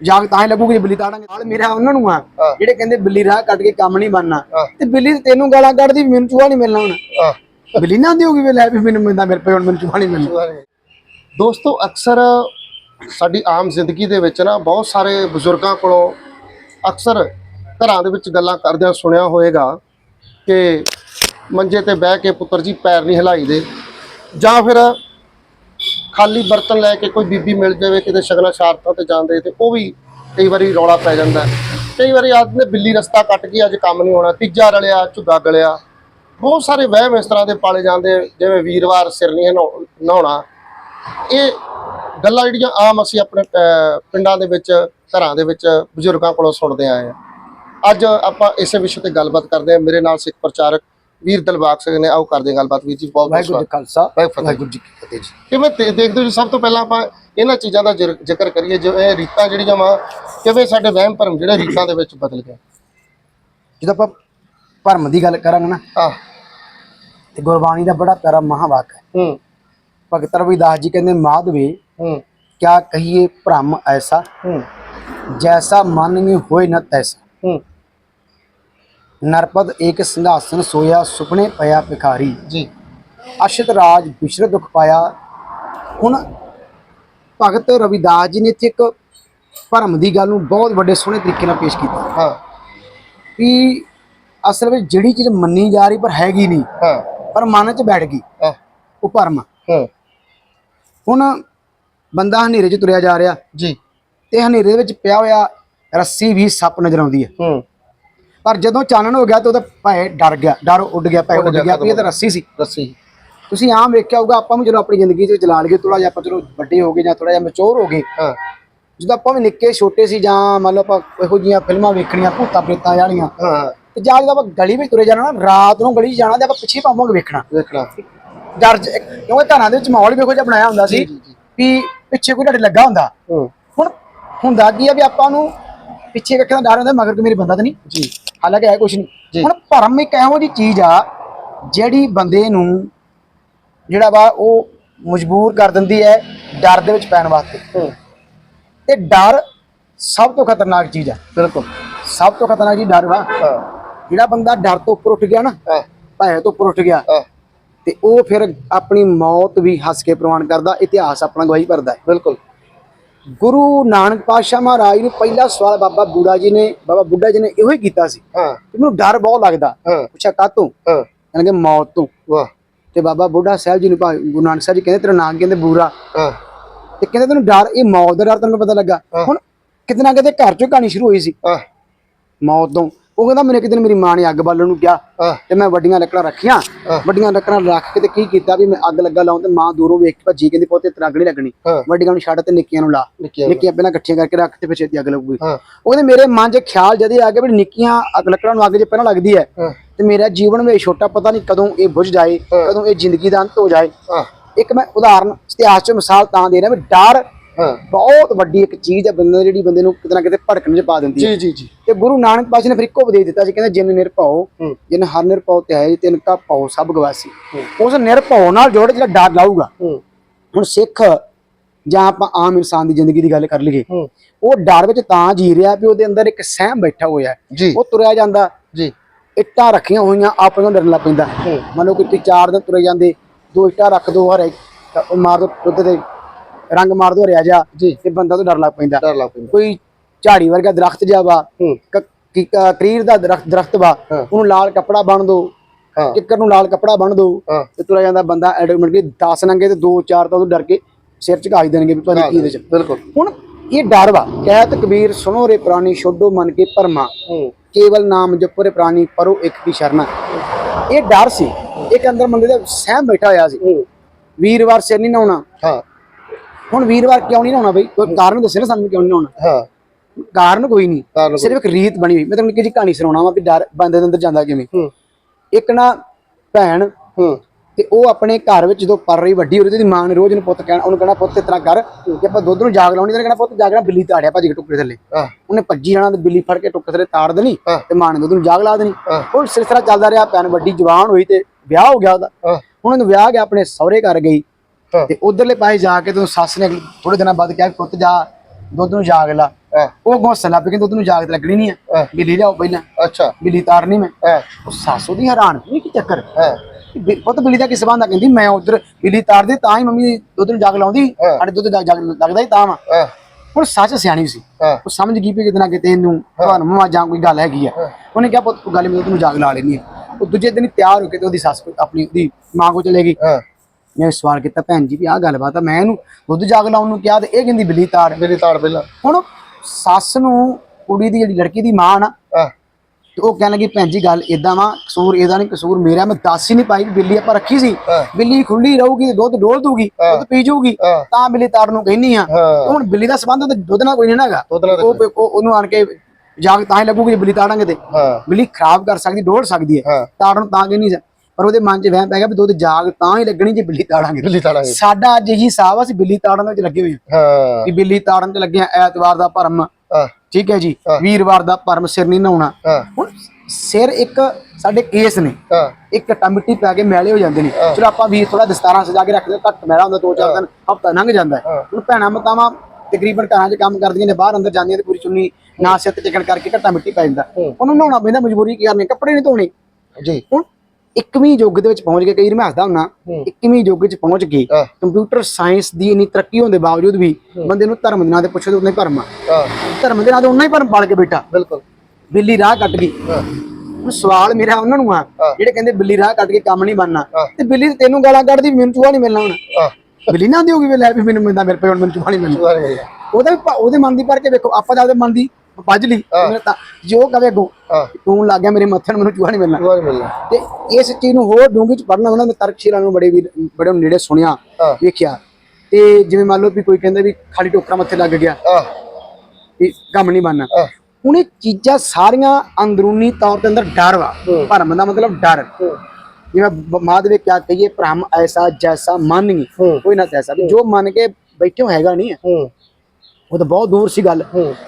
ਜਾਗ ਤਾਂ ਹੀ ਲੱਗੂਗੀ ਜੇ ਬਿੱਲੀ ਤਾੜਾਂਗੇ। ਨਾਲ ਮੇਰਾ ਉਹਨਾਂ ਨੂੰ ਆ। ਜਿਹੜੇ ਕਹਿੰਦੇ ਬਿੱਲੀ ਰਾਹ ਕੱਟ ਕੇ ਕੰਮ ਨਹੀਂ ਬਣਨਾ। ਤੇ ਬਿੱਲੀ ਤੈਨੂੰ ਗਾਲਾਂ ਕੱਢਦੀ ਮੈਨੂੰ ਚੂਹਾ ਨਹੀਂ ਮਿਲਣਾ ਹੁਣ। ਬਿੱਲੀ ਨਾ ਦਿਓਗੀ ਵੀ ਲੈ ਵੀ ਮੈਨੂੰ ਮਿਲਦਾ ਮੇਰੇ ਪੇ ਹੁਣ ਮੈਨੂੰ ਚੂਹਾ ਨਹੀਂ ਮਿਲਣਾ। ਦੋਸਤੋ ਅਕਸਰ ਸਾਡੀ ਆਮ ਜ਼ਿੰਦਗੀ ਦੇ ਵਿੱਚ ਨਾ ਬਹੁਤ ਸਾਰੇ ਬਜ਼ੁਰਗਾਂ ਕੋਲੋਂ ਅਕਸਰ ਘਰਾਂ ਦੇ ਵਿੱਚ ਗੱਲਾਂ ਕਰਦਿਆਂ ਸੁਣਿਆ ਹੋਵੇਗਾ ਕਿ ਮੰਜੇ ਤੇ ਬਹਿ ਕੇ ਪੁੱਤਰ ਜੀ ਪੈਰ ਨਹੀਂ ਹਿਲਾਈਦੇ ਜਾਂ ਫਿਰ ਖਾਲੀ ਬਰਤਨ ਲੈ ਕੇ ਕੋਈ ਬੀਬੀ ਮਿਲ ਜਾਵੇ, ਕਿਤੇ ਸ਼ਗਨਾ ਸ਼ਾਰਤਾਂ ਤੇ ਜਾਂਦੇ ਤੇ ਉਹ ਵੀ ਕਈ ਵਾਰੀ ਰੌਲਾ ਪੈ ਜਾਂਦਾ। ਕਈ ਵਾਰੀ ਆਦਮੀ ਨੇ ਬਿੱਲੀ ਰਸਤਾ ਕੱਟ ਗਈ ਅੱਜ ਕੰਮ ਨਹੀਂ ਹੋਣਾ, ਤੀਜਾ ਰਲਿਆ, ਝੁੱਗਾ ਗਲਿਆ। ਬਹੁਤ ਸਾਰੇ ਵਹਿਮ ਇਸ ਤਰ੍ਹਾਂ ਦੇ ਪਾਲੇ ਜਾਂਦੇ, ਜਿਵੇਂ ਵੀਰਵਾਰ ਸਿਰ ਨਹੀਂ ਨਹਾਉ- ਨਹਾਉਣਾ। ਇਹ ਗੱਲਾਂ ਜਿਹੜੀਆਂ ਆਮ ਅਸੀਂ ਆਪਣੇ ਪਿੰਡਾਂ ਦੇ ਵਿੱਚ ਘਰਾਂ ਦੇ ਵਿੱਚ ਬਜ਼ੁਰਗਾਂ ਕੋਲੋਂ ਸੁਣਦੇ ਆਏ ਹਾਂ। ਅੱਜ ਆਪਾਂ ਇਸੇ ਵਿਸ਼ੇ ਤੇ ਗੱਲਬਾਤ ਕਰਦੇ ਹਾਂ। ਮੇਰੇ ਨਾਲ ਸਿੱਖ ਪ੍ਰਚਾਰਕ ਵੀਰ ਦਲਬਾਗ ਸਿੰਘ ਨੇ ਆਓ ਕਰਦੇ ਗੱਲਬਾਤ। ਵੀਰ ਜੀ ਬਹੁਤ ਬਹੁਤ ਵਾਹਿਗੁਰੂ ਜੀ ਖਾਲਸਾ ਵਾਹਿਗੁਰੂ ਜੀ ਕੀ ਫਤਿਹ ਜੀ। ਕਿਵੇਂ ਦੇਖਦੇ ਹੋ ਸਭ ਤੋਂ ਪਹਿਲਾਂ ਆਪਾਂ ਇਹਨਾਂ ਚੀਜ਼ਾਂ ਦਾ ਜ਼ਿਕਰ ਕਰੀਏ। ਜੋ ਇਹ ਰੀਤਾਂ ਜਿਹੜੀਆਂ ਵਾ ਕਿਵੇਂ ਸਾਡੇ ਵਹਿਮ ਭਰਮ ਜਿਹੜੇ ਰੀਤਾਂ ਦੇ ਵਿੱਚ ਬਦਲ ਗਏ। ਜਦੋਂ ਆਪਾਂ ਭਰਮ ਦੀ ਗੱਲ ਕਰਾਂਗੇ ਨਾ ਆਹ ਤੇ ਗੁਰਬਾਣੀ ਦਾ ਬੜਾ ਪਿਆਰਾ ਮਹਾਵਾਕ ਹੈ। ਹੂੰ। ਭਗਤ ਰਵਿਦਾਸ ਜੀ ਕਹਿੰਦੇ ਮਾਧਵੇ ਕਹੀਏ ਭ੍ਰਮ ਐਸਾ? ਹੂੰ। ਜੈਸਾ ਮਨ में ਹੋਏ न ਤੈਸਾ। ਹੂੰ। ਨਰਪਦ ਏਕ ਸਿੰਘਾਸਨ ਸੋਇਆ ਸੁਪਨੇ ਪਿਆ ਭਿਖਾਰੀ। ਜੀ। ਅਸ਼ਤ ਰਾਜ ਵਿਸ਼ਰ ਦੁਖ ਪਾਇਆ। ਹੁਣ ਭਗਤ ਰਵਿਦਾਸ ਜੀ ਨੇ ਇੱਥੇ ਇੱਕ ਭਰਮ ਦੀ ਗੱਲ ਨੂੰ ਬਹੁਤ ਵੱਡੇ ਸੋਹਣੇ ਤਰੀਕੇ ਨਾਲ ਪੇਸ਼ ਕੀਤਾ। ਹਾਂ। ਕਿ ਅਸਲ ਵਿੱਚ ਜਿਹੜੀ ਚੀਜ਼ ਮੰਨੀ ਜਾ ਰਹੀ ਪਰ ਹੈਗੀ ਨਹੀਂ ਹਾਂ। ਪਰ ਮਨ 'ਚ ਬੈਠ ਗਈ। ਉਹ ਭਰਮ। ਹਾਂ। ਹੁਣ ਬੰਦਾ ਹਨੇਰੇ 'ਚ ਤੁਰਿਆ ਜਾ ਰਿਹਾ। ਜੀ। ਤੇ ਹਨੇਰੇ ਦੇ ਵਿੱਚ ਪਿਆ ਹੋਇਆ ਰੱਸੀ ਵੀ ਸੱਪ ਨਜ਼ਰ ਆਉਂਦੀ ਹੈ। ਹੂੰ। ਪਰ ਜਦੋਂ ਚਾਨਣ ਹੋ ਗਿਆ ਤੇ ਉਹਦਾ ਭੈ ਡਰ ਗਿਆ ਡਰ ਉੱਡ ਗਿਆ ਭੈ ਉੱਡ ਗਿਆ ਵੀ ਇਹ ਤਾਂ ਰੱਸੀ ਸੀ। ਦੱਸੀ ਤੁਸੀਂ ਆਮ ਵੇਖਿਆ ਹੋਊਗਾ ਆਪਾਂ ਵੀ ਜਦੋਂ ਆਪਣੀ ਜ਼ਿੰਦਗੀ 'ਚ ਚਲਾ ਲਈਏ ਥੋੜਾ ਜਿਹਾ ਆਪਾਂ ਚਲੋ ਵੱਡੇ ਹੋ ਗਏ ਜਾਂ ਥੋੜਾ ਜਿਹਾ ਮੈਚੁਰ ਹੋ ਗਏ। ਹਾਂ। ਜਦੋਂ ਆਪਾਂ ਵੀ ਨਿੱਕੇ ਛੋਟੇ ਸੀ ਜਾਂ ਮੰਨ ਲਓ ਆਪਾਂ ਇਹੋ ਜਿਹੀਆਂ ਫਿਲਮਾਂ ਵੇਖਣੀਆਂ ਭੂਤਾਂ ਪ੍ਰੇਤਾਂ ਵਾਲੀਆਂ ਹਾਂ ਤੇ ਜਾਂ ਜਦੋਂ ਆਪਾਂ ਗਲੀ ਵਿੱਚ ਤੁਰੇ ਜਾਣਾ ਨਾ ਰਾਤ ਨੂੰ ਗਲੀ 'ਚ ਜਾਣਾ ਤੇ ਆਪਾਂ ਪਿੱਛੇ ਪਾਵਾਂਗੇ ਵੇਖਣਾ। ਵੇਖਣਾ। ਡਰ ਕਿਉਂਕਿ ਘਰਾਂ ਦੇ ਵਿੱਚ ਮਾਹੌਲ ਵੀ ਇਹੋ ਜਿਹਾ ਬਣਾਇਆ ਹੁੰਦਾ ਸੀ। ਵੀ ਪਿੱਛੇ ਕੋਈ ਤੁਹਾਡੇ ਲੱਗਾ ਹੁੰਦਾ? ਹੁਣ ਹੁੰਦਾ ਕੀ ਆ ਵੀ ਆਪਾਂ ਨੂੰ ਪਿੱਛੇ ਵੇਖਣ ਦਾ ਡਰ ਹੁੰਦਾ ਮਗਰ ਕਿ ਮੇਰੇ ਬੰਦਾ ਤਾਂ ਨਹੀਂ। ਜੀ। ਹਾਲਾਂਕਿ ਹੈ ਕੁਛ ਜੀ। ਨਹੀਂ ਹੁਣ ਭਰਮ ਇੱਕ ਇਹੋ ਜੀ ਚੀਜ਼ ਆ ਜਿਹੜੀ ਬੰਦੇ ਨੂੰ ਜਿਹੜਾ ਵਾ ਉਹ ਮਜਬੂਰ ਕਰ ਦਿੰਦੀ ਹੈ ਡਰ ਦੇ ਵਿੱਚ ਪੈਣ ਵਾਸਤੇ। ਤੇ ਡਰ ਸਭ ਤੋਂ ਖਤਰਨਾਕ ਚੀਜ਼ ਆ। ਬਿਲਕੁਲ। ਸਭ ਤੋਂ ਖਤਰਨਾਕ ਚੀਜ਼ ਡਰ ਵਾ। ਜਿਹੜਾ ਬੰਦਾ ਡਰ ਤੋਂ ਉੱਪਰ ਉੱਠ ਗਿਆ ਨਾ ਭੈ ਤੋਂ ਉੱਪਰ ਉੱਠ ਗਿਆ ਤੇ ਉਹ ਫਿਰ ਆਪਣੀ ਮੌਤ ਵੀ ਹੱਸ ਕੇ ਪ੍ਰਵਾਨ ਕਰਦਾ ਇਤਿਹਾਸ ਆਪਣਾ ਗਵਾਹੀ ਭਰਦਾ ਹੈ। ਬਿਲਕੁਲ। ਗੁਰੂ ਨਾਨਕ ਪਾਤਸ਼ਾਹ ਮਹਾਰਾਜ ਨੂੰ ਪਹਿਲਾ ਸਵਾਲ ਬਾਬਾ ਬੂੜਾ ਜੀ ਨੇ ਬਾਬਾ ਬੁੱਢਾ ਜੀ ਨੇ ਇਹੋ ਹੀ ਕੀਤਾ ਸੀ ਹਾਂ। ਮੈਨੂੰ ਡਰ ਬਹੁਤ ਲੱਗਦਾ। ਹਾਂ। ਪੁੱਛਿਆ ਕਾਤੋਂ ਹਾਂ। ਕਹਿੰਦੇ ਮੌਤ ਤੋਂ। ਵਾਹ। ਤੇ ਬਾਬਾ ਬੁੱਢਾ ਸਾਹਿਬ ਜੀ ਨੂੰ ਗੁਰੂ ਨਾਨਕ ਸਾਹਿਬ ਜੀ ਕਹਿੰਦੇ ਤੇਰਾ ਨਾਮ ਕਹਿੰਦੇ? ਬੂਰਾ। ਹਾਂ। ਤੇ ਕਹਿੰਦੇ ਤੈਨੂੰ ਡਰ ਇਹ ਮੌਤ ਦਾ ਡਰ ਤੈਨੂੰ ਪਤਾ ਲੱਗਾ। ਹੁਣ ਕਿਤੇ ਨਾ ਕਿਤੇ ਘਰ ਚੋਂ ਕਹਾਣੀ ਸ਼ੁਰੂ ਹੋਈ ਸੀ। ਹਾਂ। ਮੌਤ ਤੋਂ। ਉਹ ਕਹਿੰਦਾ ਮੈਨੂੰ ਇੱਕ ਦਿਨ ਮੇਰੀ ਮਾਂ ਨੇ ਅੱਗ ਬਾਲਣ ਨੂੰ ਕਿਹਾ ਤੇ ਮੈਂ ਵੱਡੀਆਂ ਲੱਕੜਾਂ ਰੱਖੀਆਂ। ਵੱਡੀਆਂ ਲੱਕੜਾਂ ਰੱਖ ਕੇ ਤੇ ਕੀ ਕੀਤਾ ਵੀ ਮੈਂ ਅੱਗ ਲੱਗਾ ਲਾਉਂ ਤੇ ਮਾਂ ਦੂਰੋਂ ਵੇਖ ਕੇ ਭੱਜੀ ਕਹਿੰਦੀ ਪੁੱਤ ਤੇਰਾ ਅੱਗ ਨਹੀਂ ਲੱਗਣੀ। ਵੱਡੀਆਂ ਨੂੰ ਛੱਡ ਤੇ ਨਿੱਕੀਆਂ ਨੂੰ ਲਾ। ਨਿੱਕੀਆਂ ਪਹਿਲਾਂ ਇਕੱਠੀਆਂ ਕਰਕੇ ਰੱਖ ਤੇ ਫਿਰ ਛੇਤੀ ਅੱਗ ਲੱਗੂਗੀ। ਉਹ ਕਹਿੰਦੇ ਮੇਰੇ ਮਨ 'ਚ ਖਿਆਲ ਜਦੇ ਆ ਗਿਆ ਵੀ ਨਿੱਕੀਆਂ ਅੱਗ ਲੱਕੜਾਂ ਨੂੰ ਅੱਗ ਜੇ ਪਹਿਲਾਂ ਲੱਗਦੀ ਹੈ ਤੇ ਮੇਰਾ ਜੀਵਨ ਵਿੱਚ ਛੋਟਾ ਪਤਾ ਨਹੀਂ ਕਦੋਂ ਇਹ ਬੁਝ ਜਾਏ। ਕਦੋਂ ਇਹ ਜ਼ਿੰਦਗੀ ਦਾ ਅੰਤ ਹੋ ਜਾਏ। ਇੱਕ ਮੈਂ ਉਦਾਹਰਨ ਇਤਿਹਾਸ 'ਚ ਮਿਸਾਲ ਤਾਂ ਦੇ ਰਿਹਾ ਵੀ ਡਰ ਬਹੁਤ ਵੱਡੀ ਇੱਕ ਚੀਜ਼ ਹੈ ਬੰਦੇ ਜਿਹੜੀ ਬੰਦੇ ਨੂੰ ਕਿਤੇ ਨਾ ਕਿਤੇ ਭੜਕਣ 'ਚ ਪਾ ਦਿੰਦੀ ਹੈ। ਜੀ ਜੀ ਜੀ। ਤੇ ਗੁਰੂ ਨਾਨਕ ਪਾਤਸ਼ਾਹ ਨੇ ਫਿਰ ਇੱਕੋ ਉਪਦੇਸ਼ ਦਿੱਤਾ ਸੀ ਕਹਿੰਦੇ ਜਿਨ ਨਿਰਭਉ ਜਿਨ ਹਰ ਨਿਰਭਉ ਤੇ ਹੈ ਤਿਨ ਕਾ ਭਉ ਸਭ ਗਵਾਸੀ। ਉਸ ਨਿਰਭਉ ਨਾਲ ਜੋੜ ਜਿਹੜਾ ਡਰ ਲਾਊਗਾ। ਹੁਣ ਸਿੱਖ ਜਾਂ ਆਪਾਂ ਆਮ ਇਨਸਾਨ ਦੀ ਜ਼ਿੰਦਗੀ ਦੀ ਗੱਲ ਕਰ ਲਈਏ ਉਹ ਡਰ ਵਿੱਚ ਤਾਂ ਜੀ ਰਿਹਾ ਵੀ ਉਹਦੇ ਅੰਦਰ ਇੱਕ ਸਹਿਮ ਬੈਠਾ ਹੋਇਆ। ਉਹ ਤੁਰਿਆ ਜਾਂਦਾ। ਜੀ। ਇੱਟਾਂ ਰੱਖੀਆਂ ਹੋਈਆਂ ਆਪੇ ਨੂੰ ਡਰਨ ਲੱਗ ਪੈਂਦਾ। ਮੰਨ ਲਓ ਕਿ ਚਾਰ ਦਿਨ ਤੁਰੇ ਜਾਂਦੇ ਦੋ ਇੱਟਾਂ ਰੱਖ ਦੋ ਹਰੇ ਤਾਂ ਉਹ ਮਾਰ ਦੋ ਦੁੱਧ ਤੇ ਰੰਗ ਮਾਰ ਦੋ ਹਰਿਆ ਜਾ ਜੀ। ਤੇ ਬੰਦਾ ਤੋਂ ਡਰ ਲੱਗ ਪੈਂਦਾ। ਡਰ ਲੱਗ ਪੈਂਦਾ। ਕੋਈ ਝਾੜੀ ਵਰਗਾ ਦਰਖਤ ਜਾ ਵਾ ਕ- ਕਰੀਰ ਦਾ ਦਰਖਤ ਦਰਖਤ ਵਾ। ਉਹਨੂੰ ਲਾਲ ਕੱਪੜਾ ਬੰਨ ਦੋ ਹਾਂ। ਕਿੱਕਰ ਨੂੰ ਲਾਲ ਕੱਪੜਾ ਬੰਨ ਦੋ ਹਾਂ। ਤੇ ਤੁਰਿਆ ਜਾਂਦਾ ਬੰਦਾ ਐਡਮਿਟ ਕੇ 10 ਨੰਗੇ ਤੇ 2 4 ਤਾਂ ਉਹ ਡਰ ਕੇ ਸਿਰ ਝੁਕਾ ਹੀ ਦੇਣਗੇ ਵੀ ਪਤਾ ਨਹੀਂ ਕੀ ਇਹਦੇ ਚ। ਬਿਲਕੁਲ। ਹੁਣ ਇਹ ਡਰ ਵਾ। ਕਹਿਤ ਕਬੀਰ ਸੁਣੋ ਰੇ ਪ੍ਰਾਨੀ ਛੋਡੋ ਮਨ ਕੇ ਪਰਮਾ ਹੂੰ। ਕੇਵਲ ਨਾਮ ਜਪੋ ਰੇ ਪ੍ਰਾਨੀ ਪਰੋ ਇੱਕ ਕੀ ਸ਼ਰਨਾ ਇਹ ਡਰ ਸੀ। ਇੱਕ ਅੰਦਰ ਬੰਦੇ ਦਾ ਸਹਿਮ ਬੈਠਾ ਹੋਇਆ ਸੀ। ਹੂੰ। ਵੀਰਵਾਰ ਸਿਰ ਨਹੀਂ ਨਹਾਉਣਾ। ਹਾਂ। ਹੁਣ ਵੀਰਵਾਰ ਕਿਉਂ ਨਹੀਂ ਨਹਾਉਣਾ ਬਈ? ਕੋਈ ਕਾਰਨ ਦੱਸੇ ਨਾ ਸਾਨੂੰ ਕਿਉਂ ਨਹੀਂ ਨਹਾਉਣਾ। ਹਾਂ। ਕਾਰਨ ਕੋਈ ਨਹੀਂ। ਸਿਰਫ ਇੱਕ ਰੀਤ ਬਣੀ ਹੋਈ। ਮੈਂ ਤੁਹਾਨੂੰ ਨਿੱਕੀ ਜਿਹੀ ਕਹਾਣੀ ਸੁਣਾਉਣਾ ਵਾ ਵੀ ਡਰ ਬੰਦੇ ਦੇ ਅੰਦਰ ਜਾਂਦਾ ਕਿਵੇਂ। ਇੱਕ ਨਾ ਭੈਣ ਹੂੰ। ਤੇ ਉਹ ਆਪਣੇ ਘਰ ਵਿੱਚ ਜਦੋਂ ਪਰ ਰਹੀ ਵੱਡੀ ਹੋ ਰਹੀ ਤੇ ਮਾਂ ਨੇ ਰੋਜ਼ ਨੂੰ ਪੁੱਤ ਕਹਿਣਾ ਉਹਨੂੰ ਕਹਿਣਾ ਪੁੱਤ ਇਸ ਤਰ੍ਹਾਂ ਕਰ ਕਿ ਆਪਾਂ ਦੁੱਧ ਨੂੰ ਜਾਗ ਲਾਉਣੀ ਤੇ ਕਹਿਣਾ ਪੁੱਤ ਜਾਗਣਾ ਬਿੱਲੀ ਤਾੜਿਆ ਭੱਜ ਕੇ ਟੁੱਕਰੇ ਥੱਲੇ। ਉਹਨੇ ਭੱਜੀ ਜਾਣਾ ਤੇ ਬਿੱਲੀ ਫੜ ਕੇ ਟੁੱਕਰੇ ਥੱਲੇ ਤਾੜ ਦੇਣੀ। ਤੇ ਮਾਂ ਨੇ ਦੁੱਧ ਨੂੰ ਜਾਗ ਲਾ ਦੇਣੀ। ਉਹ ਸਿਲਸਿਲਾ ਚੱਲਦਾ ਰਿਹਾ ਭੈਣ ਵੱਡੀ ਜਵਾਨ ਹੋਈ ਤੇ ਵਿਆਹ ਹੋ ਗਿਆ ਉਹਦਾ। ਹੁਣ ਉਹਨੂੰ ਵਿਆਹ ਗਿਆ ਆਪਣੇ ਸਹੁਰੇ ਘਰ ਗਈ। ਤੇ ਉਧਰਲੇ ਪਾਸੇ ਜਾ ਕੇ ਤੇ ਸੱਸ ਨੇ ਥੋੜੇ ਦਿਨਾਂ ਬਾਅਦ ਕਿਹਾ ਪੁੱਤ ਜਾ ਦੁੱਧ ਨੂੰ ਜਾਗ ਲਾ। ਉਹ ਗੋਸਲਾ ਪਈ ਕਿ ਦੁੱਧ ਨੂੰ ਜਾਗ ਤੇ ਲੱਗਣੀ ਨਹੀਂ ਹਾਂ। ਬਿੱਲੀ ਲਿਆਓ ਪਹਿਲਾਂ। ਅੱਛਾ। ਬਿੱਲੀ ਤਾਰਨੀ ਮੈਂ। ਉਹ ਸੱਸ ਉਹਦੀ ਹੈਰਾਨ ਵੀ ਕੀ ਚੱਕਰ? ਪੁੱਤ ਬਿੱਲੀ ਦਾ ਕਿਸ ਬੰਦਾ ਕਹਿੰਦੀ ਮੈਂ ਉਧਰ ਬਿੱਲੀ ਤਾਰਦੀ ਤਾਂ ਹੀ ਮੰਮੀ ਦੁੱਧ ਨੂੰ ਜਾਗ ਲਾਉਂਦੀ। ਸਾਡੇ ਦੁੱਧ ਜਾਗ ਜਾਗ ਲੱਗਦਾ ਹੀ ਤਾਂ ਵਾ। ਹੁਣ ਸੱਚ ਸਿਆਣੀ ਸੀ। ਉਹ ਸਮਝ ਗਈ ਵੀ ਕਿਤੇ ਨਾ ਕਿਤੇ ਇਹਨੂੰ ਤੁਹਾਨੂੰ ਮਾ ਜਾਂ ਕੋਈ ਗੱਲ ਹੈਗੀ ਆ। ਉਹਨੇ ਕਿਹਾ ਪੁੱਤ ਗੱਲ ਮੈਂ ਤੈਨੂੰ ਜਾਗ ਲਾ ਲੈਣੀ ਆ। ਉਹ ਦੂਜੇ ਦਿਨ ਤਿਆਰ ਹੋ ਕੇ ਤੇ ਉਹਦੀ ਸੱਸ ਆਪਣੀ ਉਹਦੀ ਮਾਂ ਕੋਲ ਚਲੇ ਗਈ। ਮੈਂ ਸਵਾਲ ਕੀਤਾ ਭੈਣ ਜੀ ਵੀ ਆਹ ਗੱਲਬਾਤ ਆ ਮੈਂ ਇਹਨੂੰ ਦੁੱਧ ਜਾਗ ਲਾਉਣ ਨੂੰ ਕਿਹਾ ਤੇ ਇਹ ਕਹਿੰਦੀ ਬਿੱਲੀ ਤਾਰ। ਮੇਰੀ ਤਾੜ ਪਹਿਲਾਂ। ਹੁਣ ਸੱਸ ਨੂੰ ਕੁੜੀ ਦੀ ਜਿਹੜੀ ਲੜਕੀ ਦੀ ਮਾਂ ਨਾ ਤੇ ਉਹ ਕਹਿਣ ਲੱਗੀ ਭੈਣ ਜੀ ਗੱਲ ਇਦਾਂ ਵਾ ਕਸੂਰ ਇਹਦਾ ਨਹੀਂ ਕਸੂਰ ਮੇਰਾ ਮੈਂ ਦੱਸ ਹੀ ਨਹੀਂ ਪਾਈ ਬਿੱਲੀ ਆਪਾਂ ਰੱਖੀ ਸੀ। ਬਿੱਲੀ ਖੁੱਲੀ ਰਹੂਗੀ ਤੇ ਦੁੱਧ ਡੋਲ ਦੂਗੀ ਦੁੱਧ ਪੀ ਜਾਊਗੀ। ਤਾਂ ਬਿੱਲੀ ਤਾਰ ਨੂੰ ਕਹਿੰਨੀ ਆ। ਹੁਣ ਬਿੱਲੀ ਦਾ ਸੰਬੰਧ ਉਹਦੇ ਦੁੱਧ ਨਾਲ ਕੋਈ ਨਹੀਂ ਨਾ ਹੈਗਾ। ਉਹ ਉਹ- ਉਹਨੂੰ ਆਣ ਕੇ ਜਾਗ ਤਾਂ ਹੀ ਲੱਗੂਗੀ ਜੇ ਬਿੱਲੀ ਤਾੜਾਂਗੇ ਤੇ। ਬਿੱਲੀ ਖਰਾਬ ਕਰ ਸਕਦੀ ਡੋਲ ਸਕਦੀ ਹੈ। ਹਾਂ। ਤਾੜਨ ਤਾਂ ਕਹਿੰਨੀ ਪਰ ਉਹਦੇ ਮਨ 'ਚ ਵਹਿਮ ਪੈ ਗਿਆ ਵੀ ਦੁੱਧ ਜਾਗ ਤਾਂ ਹੀ ਲੱਗਣੀ ਜੇ ਬਿੱਲੀ ਤਾੜਾਂਗੇ ਬਿੱਲੀ ਤਾੜਾਂਗੇ। ਸਾਡਾ ਅੱਜ ਇਹੀ ਹਿਸਾਬ ਆ ਅਸੀਂ ਬਿੱਲੀ ਤਾੜਨ ਦੇ ਵਿੱਚ ਲੱਗੇ ਹੋਏ ਹਾਂ। ਕਿ ਬਿੱਲੀ ਤਾੜਨ ਤੇ ਲੱਗੇ ਆ ਐਤਵਾਰ ਦਾ ਭਰਮ। ਠੀਕ ਹੈ ਜੀ। ਵੀਰਵਾਰ ਦਾ ਭਰਮ ਸਿਰ ਨਹੀਂ ਨਹਾਉਣਾ। ਹੁਣ ਸਿਰ ਇੱਕ ਸਾਡੇ ਕੇਸ ਨੇ। ਇੱਕ ਟੱਟਾ ਮਿੱਟੀ ਪੈ ਕੇ ਮੈਲੇ ਹੋ ਜਾਂਦੇ ਨੇ। ਚਲੋ ਆਪਾਂ ਵੀ ਥੋੜਾ ਦਸਤਾਰਾਂ ਸਜਾ ਕੇ ਰੱਖਦੇ ਘੱਟ ਮੈਲਾ ਹੁੰਦਾ ਦੋ ਚਾਰ ਦਿਨ ਹਫਤਾ ਲੰਘ ਜਾਂਦਾ। ਹੁਣ ਭੈਣਾਂ ਮਤਾਵਾਂ ਤਕਰੀਬਨ ਘਰਾਂ 'ਚ ਕੰਮ ਕਰਦੀਆਂ ਨੇ ਬਾਹਰ ਅੰਦਰ ਜਾਂਦੀਆਂ ਤੇ ਪੂਰੀ ਚੁੰਨੀ ਨਾ ਸਿਰ ਤੇ ਟਿਕਣ ਕਰਕੇ ਘੱਟਾ ਮਿੱਟੀ ਪੈ ਜਾਂਦਾ। ਉਹਨੂੰ ਨਹਾਉਣਾ ਪੈਂਦਾ ਮਜਬੂਰੀ ਕੀ ਕਰਨੀ ਕੱਪੜੇ ਨਹੀਂ ਧੋਣੇ। ਜੀ। ਹੁਣ 21ਵੀਂ ਯੁੱਗ ਦੇ ਵਿੱਚ ਪਹੁੰਚ ਕੇ ਕਈ ਵਾਰ ਮੈਂ ਹੱਸਦਾ ਹੁੰਨਾ ਹੂੰ। 21ਵੀਂ ਯੁੱਗ 'ਚ ਪਹੁੰਚ ਹਾਂ। ਕੰਪਿਊਟਰ ਸਾਇੰਸ ਦੀ ਇੰਨੀ ਤਰੱਕੀ ਹੋਣ ਦੇ ਬਾਵਜੂਦ ਵੀ ਬੰਦੇ ਨੂੰ ਧਰਮ ਦੇ ਨਾਂ ਤੇ ਪੁੱਛੋ ਤੇ ਉਹਨੇ ਭਰਮ ਆ। ਧਰਮ ਦੇ ਨਾਂ ਤੇ ਉਹਨਾਂ ਹੀ ਭਰਮ ਪਾਲ ਕੇ ਬੈਠਾ। ਬਿਲਕੁਲ। ਬਿੱਲੀ ਰਾਹ ਕੱਟ ਗਈ। ਹੁਣ ਸਵਾਲ ਮੇਰਾ ਉਹਨਾਂ ਨੂੰ ਆ। ਜਿਹੜੇ ਕਹਿੰਦੇ ਬਿੱਲੀ ਰਾਹ ਕੱਟ ਕੇ ਕੰਮ ਨਹੀਂ ਬਣਨਾ। ਤੇ ਬਿੱਲੀ ਤੈਨੂੰ ਗਾਲਾਂ ਕੱਢਦੀ ਮੈਨੂੰ ਚੂਹਾ ਨਹੀਂ ਮਿਲਣਾ ਹੁਣ। ਬਿੱਲੀ ਨਾ ਆਂਦੀ ਹੋਗੀ ਵੀ ਲੈ ਵੀ ਮੈਨੂੰ ਮਿਲਦਾ ਮੇਰੇ ਪੇ ਹੁਣ ਮੈਨੂੰ ਚੂਹਾ ਨਹੀਂ ਮਿਲਣਾ। ਉਹਦਾ ਵੀ ਉਹਦੇ ਮਨ ਦੀ ਪਰ ਕੇ ਵੇਖੋ ਆਪਾਂ ਤਾਂ ਉਹਦੇ ਮਨ ਦੀ ਭੱਜ ਲਈ। ਹਾਂ। ਮੈਂ ਤਾਂ ਜੋ ਕਵੇ ਹਾਂ। ਤੂੰ ਲੱਗ ਗਿਆ ਮੇਰੇ ਮੱਥੇ ਨੂੰ ਮੈਨੂੰ ਚੂਹਾ ਨਹੀਂ ਮਿਲਣਾ। ਸੁਆਰ ਮਿਲਣਾ। ਤੇ ਇਸ ਚੀਜ਼ ਨੂੰ ਹੋਰ ਡੂੰਘੀ ਚ ਪੜਨਾ ਉਹਨਾਂ ਦੇ ਤਰਕਸ਼ੀਲਾਂ ਨੂੰ ਬੜੇ ਵੀ ਬੜੇ ਨੇੜੇ ਸੁਣਿਆ ਵੇਖਿਆ। ਤੇ ਜਿਵੇਂ ਮੰਨ ਲਓ ਵੀ ਕੋਈ ਕਹਿੰਦਾ ਵੀ ਖਾਲੀ ਟੋਕਰਾ ਮੱਥੇ ਲੱਗ ਗਿਆ। ਵੀ ਕੰਮ ਨਹੀਂ ਬਣਨਾ। ਹੁਣ ਇਹ ਚੀਜ਼ਾਂ ਸਾਰੀਆਂ ਅੰਦਰੂਨੀ ਤੌਰ ਤੇ ਅੰਦਰ ਡਰ ਵਾ। ਭਰਮ ਦਾ ਮਤਲਬ ਡਰ। ਜਿਵੇਂ ਵਿੱਚ ਕਿਆ ਕਹੀਏ ਭ੍ਰਮ ਐਸਾ ਜੈਸਾ ਮਨ ਨਹੀਂ ਹੂੰ। ਕੋਈ ਨਾ ਤੈਸਾ ਜੋ ਮੰਨ ਕੇ ਬੈਠੇ ਹੈਗਾ ਨਹੀਂ ਹੂੰ। ਉਹ ਤਾਂ ਬਹੁਤ ਦੂਰ ਸੀ ਗੱਲ।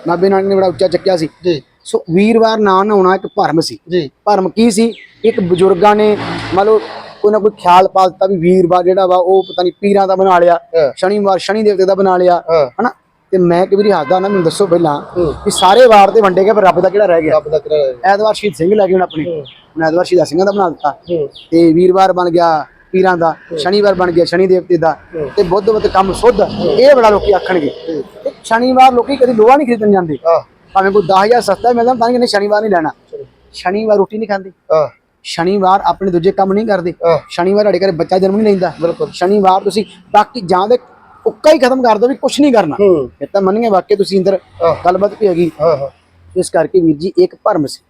ਬਾਬੇ ਨਾਨਕ ਨੇ ਬੜਾ ਉੱਚਾ ਚੱਕਿਆ ਸੀ। ਜੀ। ਸੋ ਵੀਰਵਾਰ ਨਾ ਨਹਾਉਣਾ ਇੱਕ ਭਰਮ ਸੀ। ਜੀ। ਭਰਮ ਕੀ ਸੀ? ਇੱਕ ਬਜ਼ੁਰਗਾਂ ਨੇ ਮੰਨ ਲਓ ਕੋਈ ਨਾ ਕੋਈ ਖਿਆਲ ਪਾਲਤਾ ਵੀ ਵੀਰਵਾਰ ਜਿਹੜਾ ਵਾ ਉਹ ਪਤਾ ਨਹੀਂ ਪੀਰਾਂ ਦਾ ਬਣਾ ਲਿਆ। ਸ਼ਨੀਵਾਰ ਸ਼ਨੀ ਦੇਵਤੇ ਦਾ ਬਣਾ ਲਿਆ ਹਨਾ? ਤੇ ਮੈਂ ਕਿ ਵੀਰੀ ਹੱਸਦਾ ਨਾ ਮੈਨੂੰ ਦੱਸੋ ਪਹਿਲਾਂ। ਵੀ ਸਾਰੇ ਵਾਰ ਤੇ ਵੰਡੇ ਗਏ ਪਰ ਰੱਬ ਦਾ ਕਿਹੜਾ ਰਹਿ ਗਿਆ? ਰੱਬ ਦਾ ਕਰਾ ਐਤਵਾਰ ਸ਼ਹੀਦ ਸਿੰਘ ਲੈ ਕੇ ਹੁਣ ਆਪਣੀ। ਹੁਣ ਐਤਵਾਰ ਸ਼ਹੀਦ ਸਿੰਘਾਂ ਦਾ ਬਣਾ ਦਿੱਤਾ। ਤੇ ਵੀਰਵਾਰ ਬਣ ਗਿਆ ਪੀਰਾਂ ਦਾ ਸ਼ਨੀਵਾਰ ਬਣ ਗਿਆ ਸ਼ਨੀ ਦੇਵਤੇ ਦਾ। ਤੇ ਬੁੱਧਵਾਰ ਤੇ ਕੰਮ ਸੁੱਧ ਇਹ ਬੜਾ ਲੋਕੀ ਆਖਣਗੇ। ਤੇ ਸ਼ਨੀਵਾਰ ਲੋਕੀ ਕਦੀ ਲੋਹਾ ਨਹੀਂ ਖਰੀਦਣ ਜਾਂਦੇ। ਭਾਵੇਂ ਕੋਈ 10000 ਸਸਤਾ ਮਿਲਦਾ ਤਾਂ ਕਹਿੰਦੇ ਸ਼ਨੀਵਾਰ ਨਹੀਂ ਲੈਣਾ। ਸ਼ਨੀਵਾਰ ਰੋਟੀ ਨਹੀਂ ਖਾਂਦੇ। ਸ਼ਨੀਵਾਰ ਆਪਣੇ ਦੂਜੇ ਕੰਮ ਨਹੀਂ ਕਰਦੇ। ਸ਼ਨੀਵਾਰ ਸਾਡੇ ਘਰੇ ਬੱਚਾ ਜਨਮ ਨਹੀਂ ਲੈਂਦਾ। ਬਿਲਕੁਲ। ਸ਼ਨੀਵਾਰ ਤੁਸੀਂ ਬਾਕੀ ਜਾਂ ਦੇ ਉੱਕਾ ਹੀ ਖਤਮ ਕਰ ਦਿਓ ਵੀ ਕੁਝ ਨਹੀਂ ਕਰਨਾ। ਇਹ ਤਾਂ ਮੰਨੀਏ ਵਾਕਿਆ ਤੁਸੀਂ ਅੰਦਰ। ਗੱਲਬਾਤ ਵੀ ਹੈਗੀ। ਇਸ ਕਰਕੇ ਵੀਰ ਜੀ ਇੱਕ ਭਰਮ ਸੀ।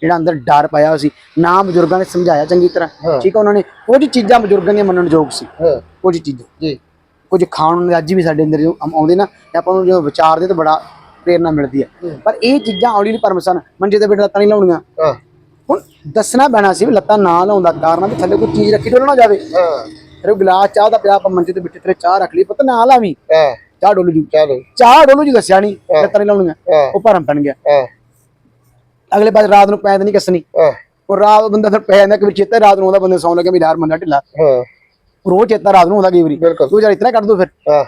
ਜਿਹੜਾ ਅੰਦਰ ਡਰ ਪਾਇਆ ਸੀ। ਨਾ ਬਜ਼ੁਰਗਾਂ ਨੇ ਸਮਝਾਇਆ ਚੰਗੀ ਤਰ੍ਹਾਂ। ਠੀਕ ਹੈ ਉਹਨਾਂ ਨੇ ਕੁਝ ਚੀਜ਼ਾਂ ਬਜ਼ੁਰਗਾਂ ਦੀਆਂ ਮੰਨਣ ਯੋਗ ਸੀ ਕੁਝ ਚੀਜ਼ਾਂ। ਜੀ। ਕੁਝ ਖਾਣ ਨੂੰ ਅੱਜ ਵੀ ਸਾਡੇ ਅੰਦਰ ਜੋ ਆਉਂਦੇ ਨਾ ਤੇ ਆਪਾਂ ਨੂੰ ਜੋ ਵਿਚਾਰਦੇ ਤਾਂ ਬੜਾ ਪ੍ਰੇਰਨਾ ਮਿਲਦੀ ਹੈ। ਪਰ ਇਹ ਚੀਜ਼ਾਂ ਆਉਲੀ ਨਹੀਂ ਭਰਮ ਸਨ ਮੰਜੇ ਤੇ ਬੇਟਾ ਲੱਤਾਂ ਨਹੀਂ ਲਾਉਣੀਆਂ। ਹੁਣ ਦੱਸਣਾ ਪੈਣਾ ਸੀ ਵੀ ਲੱਤਾਂ ਨਾ ਲਾਉਂਦਾ ਕਾਰਨ ਵੀ ਥੱਲੇ ਕੋਈ ਚੀਜ਼ ਰੱਖੀ ਡੋਲ ਨਾ ਜਾਵੇ। ਉਹ ਗਲਾਸ ਚਾਹ ਦਾ ਪਿਆ ਆਪਾਂ ਮੰਜੇ ਤੇ ਬਿੱਟੇ ਤੇਰੇ ਚਾਹ ਰੱਖ ਲਈ ਪਤਾ ਨਾ ਲਾਵੀਂ। ਹਾਂ। ਚਾਹ ਡੋਲੂ ਜੂ। ਚਾਹ ਡੋਲੂ। ਜੀ ਦੱਸਿਆ ਨਹੀਂ ਲੱਤਾਂ ਨਹੀਂ ਲਾਉਣੀਆਂ। ਉਹ ਭਰਮ ਬਣ ਗਿਆ। ਹਾਂ। ਅਗਲੇ ਪਾਸੇ ਰਾਤ ਨੂੰ ਪੈਂਦ ਨਹੀਂ ਕੱਸਣੀ। ਉਹ ਰਾਤ ਬੰਦਾ ਫਿਰ ਪੈ ਜਾਂਦਾ ਕਿ ਚੇਤਾ ਰਾਤ ਨੂੰ ਆਉਂਦਾ ਬੰਦੇ ਸੌਣ ਲੱਗੇ ਵੀ ਯਾਰ ਮੰਦਾ ਢਿੱਲਾ। ਰੋਜ਼ ਚੇਤਾ ਰਾਤ ਨੂੰ ਆਉਂਦਾ ਕਈ ਵਾਰੀ। ਬਿਲਕੁਲ। ਤੂੰ ਜਰਾ ਇਤਨਾ ਕੱਢ ਦੋ ਫਿਰ। ਹਾਂ।